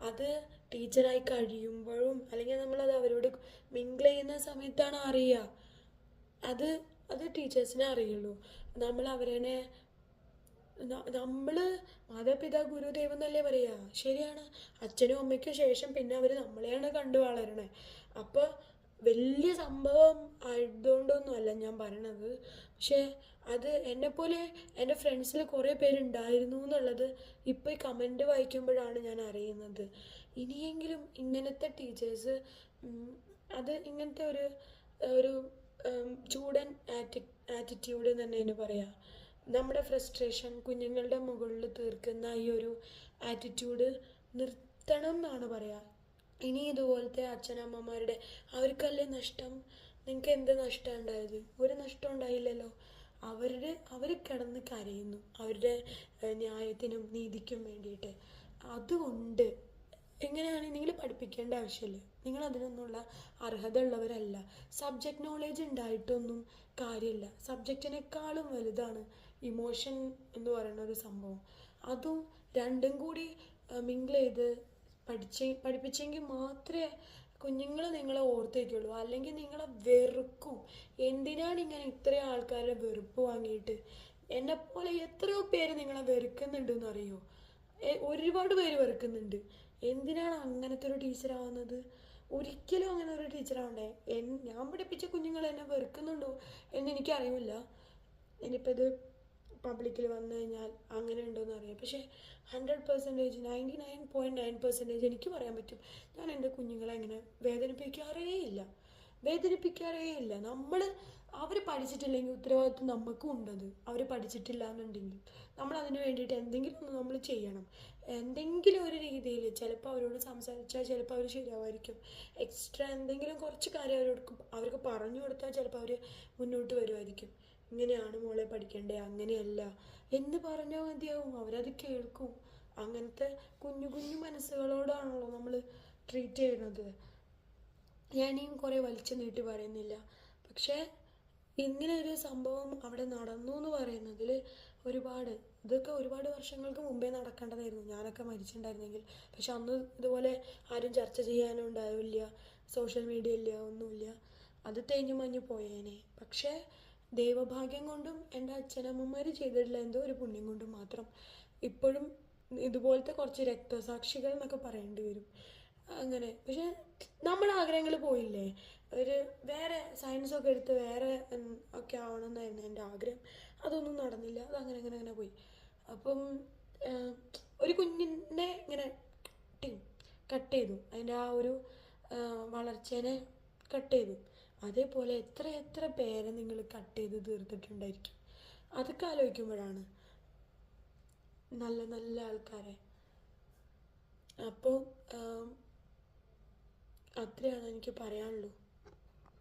അത് ടീച്ചറായി കഴിയുമ്പോഴും അല്ലെങ്കിൽ നമ്മളത് അവരോട് മിങ്കിൾ ചെയ്യുന്ന സമയത്താണ് അറിയുക. അത് അത് ടീച്ചേഴ്സിനെ അറിയുള്ളൂ. നമ്മൾ അവരെ നമ്മൾ മാതാപിതാ ഗുരുദേവം എന്നല്ലേ പറയുക ശരിയാണ്. അച്ഛനും അമ്മയ്ക്കും ശേഷം പിന്നെ അവർ നമ്മളെയാണ് കണ്ടു വളരണേ. അപ്പോൾ വലിയ സംഭവം ആയതുകൊണ്ടൊന്നുമല്ല ഞാൻ പറയണത്. പക്ഷേ അത് എന്നെപ്പോലെ എന്റെ ഫ്രണ്ട്സിൽ കുറേ പേരുണ്ടായിരുന്നു എന്നുള്ളത് ഇപ്പോൾ ഈ കമന്റ് വായിക്കുമ്പോഴാണ് ഞാൻ അറിയുന്നത്. ഇനിയെങ്കിലും ഇങ്ങനത്തെ ടീച്ചേഴ്സ് അത് ഇങ്ങനത്തെ ഒരു ഒരു ചൂടൻ ആറ്റി ആറ്റിറ്റ്യൂഡ് എന്ന് തന്നെ പറയാം. നമ്മുടെ ഫ്രസ്ട്രേഷൻ കുഞ്ഞുങ്ങളുടെ മുകളിൽ തീർക്കുന്ന ഈ ഒരു ആറ്റിറ്റ്യൂഡ് നിർത്തണം എന്നാണ് പറയുക ഇനി ഇതുപോലത്തെ അച്ഛനമ്മമാരുടെ അവർക്കല്ലേ നഷ്ടം? നിങ്ങൾക്ക് എന്ത് നഷ്ടം ഉണ്ടായത്? ഒരു നഷ്ടം ഉണ്ടായില്ലല്ലോ. അവരുടെ അവർ കിടന്ന് കരയുന്നു. അവരുടെ ന്യായത്തിനും നീതിക്കും വേണ്ടിയിട്ട്. അതുകൊണ്ട് എങ്ങനെയാണ് നിങ്ങൾ പഠിപ്പിക്കേണ്ട ആവശ്യമില്ല. നിങ്ങൾ അതിനൊന്നുള്ള അർഹത ഉള്ളവരല്ല. സബ്ജക്റ്റ് നോളേജ് ഉണ്ടായിട്ടൊന്നും കാര്യമില്ല. സബ്ജക്റ്റിനേക്കാളും വലുതാണ്. ഇമോഷൻ എന്ന് പറയുന്ന ഒരു സംഭവം. അതും രണ്ടും കൂടി മിങ്കിൾ ചെയ്ത് പഠിച്ച പഠിപ്പിച്ചെങ്കിൽ മാത്രമേ കുഞ്ഞുങ്ങൾ നിങ്ങളെ ഓർത്തേക്കുള്ളൂ. അല്ലെങ്കിൽ നിങ്ങളെ വെറുക്കും. എന്തിനാണ് ഇങ്ങനെ ഇത്രയും ആൾക്കാരുടെ വെറുപ്പ് വാങ്ങിയിട്ട്? എന്നെപ്പോലെ എത്രയോ പേര് നിങ്ങളെ വെറുക്കുന്നുണ്ടെന്ന് അറിയോ? ഒരുപാട് പേര് വെറുക്കുന്നുണ്ട്. എന്തിനാണ് അങ്ങനത്തെ ഒരു ടീച്ചറാവുന്നത്? ഒരിക്കലും അങ്ങനെ ഒരു ടീച്ചറാവണ്ടേ? എൻ ഞാൻ പഠിപ്പിച്ച കുഞ്ഞുങ്ങൾ എന്നെ വെറുക്കുന്നുണ്ടോ എന്ന് എനിക്കറിയില്ല. ഇനിയിപ്പോൾ ഇത് പബ്ലിക്കിൽ വന്നു കഴിഞ്ഞാൽ അങ്ങനെ ഉണ്ടോയെന്ന് അറിയാം. പക്ഷേ hundred percentage ninety nine point nine percentage എനിക്ക് പറയാൻ പറ്റും. ഞാൻ എന്റെ കുഞ്ഞുങ്ങളെ അങ്ങനെ വേദനിപ്പിക്കാറേ ഇല്ല. വേദനിപ്പിക്കാറേ ഇല്ല. നമ്മൾ അവർ പഠിച്ചിട്ടില്ലെങ്കിൽ ഉത്തരവാദിത്വം നമുക്കും ഉണ്ടത്. അവർ പഠിച്ചിട്ടില്ല എന്നുണ്ടെങ്കിൽ നമ്മൾ അതിന് വേണ്ടിയിട്ട് എന്തെങ്കിലും ഒന്ന് നമ്മൾ ചെയ്യണം. എന്തെങ്കിലും ഒരു രീതിയിൽ ചിലപ്പോൾ അവരോട് സംസാരിച്ചാൽ ചിലപ്പോൾ അവർ ശരിയാവായിരിക്കും. എക്സ്ട്രാ എന്തെങ്കിലും കുറച്ച് കാര്യം അവരോട് അവർക്ക് പറഞ്ഞു കൊടുത്താൽ ചിലപ്പോൾ അവർ മുന്നോട്ട് വരുമായിരിക്കും ഇങ്ങനെയാണ് മോളെ പഠിക്കണ്ടേ? അങ്ങനെയല്ല. എന്ന് പറഞ്ഞാൽ മതിയാവും. അവരത് കേൾക്കും. അങ്ങനത്തെ കുഞ്ഞു കുഞ്ഞു മനസ്സുകളോടാണല്ലോ നമ്മൾ ട്രീറ്റ് ചെയ്യുന്നത്. ഞാനിയും കുറേ വലിച്ചു നീട്ടി പറയുന്നില്ല. പക്ഷേ ഇങ്ങനെ ഒരു സംഭവം അവിടെ നടന്നു എന്ന് പറയുന്നതിൽ ഒരുപാട് ഇതൊക്കെ ഒരുപാട് വർഷങ്ങൾക്ക് മുമ്പേ നടക്കേണ്ടതായിരുന്നു. ഞാനൊക്കെ മരിച്ചിട്ടുണ്ടായിരുന്നെങ്കിൽ. പക്ഷെ അന്ന് ഇതുപോലെ ആരും ചർച്ച ചെയ്യാനും ഉണ്ടാവില്ല. സോഷ്യൽ മീഡിയ ഇല്ല ഒന്നുമില്ല. അത് തേഞ്ഞു മഞ്ഞു പോയേനെ. പക്ഷേ ദൈവഭാഗ്യം കൊണ്ടും എന്റെ അച്ഛനമ്മമാർ ചെയ്തിട്ടുള്ള എന്തോ ഒരു പുണ്യം കൊണ്ടും മാത്രം ഇപ്പോഴും ഇതുപോലത്തെ കുറച്ച് രക്തസാക്ഷികൾ എന്നൊക്കെ പറയേണ്ടി വരും. അങ്ങനെ. പക്ഷെ നമ്മുടെ ആഗ്രഹങ്ങൾ പോയില്ലേ? ഒരു വേറെ സയൻസ് ഒക്കെ എടുത്ത് വേറെ ഒക്കെ ആവണമെന്നായിരുന്നു എന്റെ ആഗ്രഹം. അതൊന്നും നടന്നില്ല. അത് അങ്ങനെ അങ്ങനെ അങ്ങനെ പോയി. അപ്പം ഒരു കുഞ്ഞിനെ ഇങ്ങനെ കട്ട് ചെയ്തു. അതിന്റെ ആ ഒരു വളർച്ചേനെ കട്ട് ചെയ്തു. അതേപോലെ എത്ര എത്ര പേരെ നിങ്ങൾ കട്ട് ചെയ്ത് തീർത്തിട്ടുണ്ടായിരിക്കും? അതൊക്കെ ആലോചിക്കുമ്പോഴാണ് നല്ല നല്ല ആൾക്കാരെ. അപ്പോൾ അത്രയാണ് എനിക്ക് പറയാനുള്ളൂ.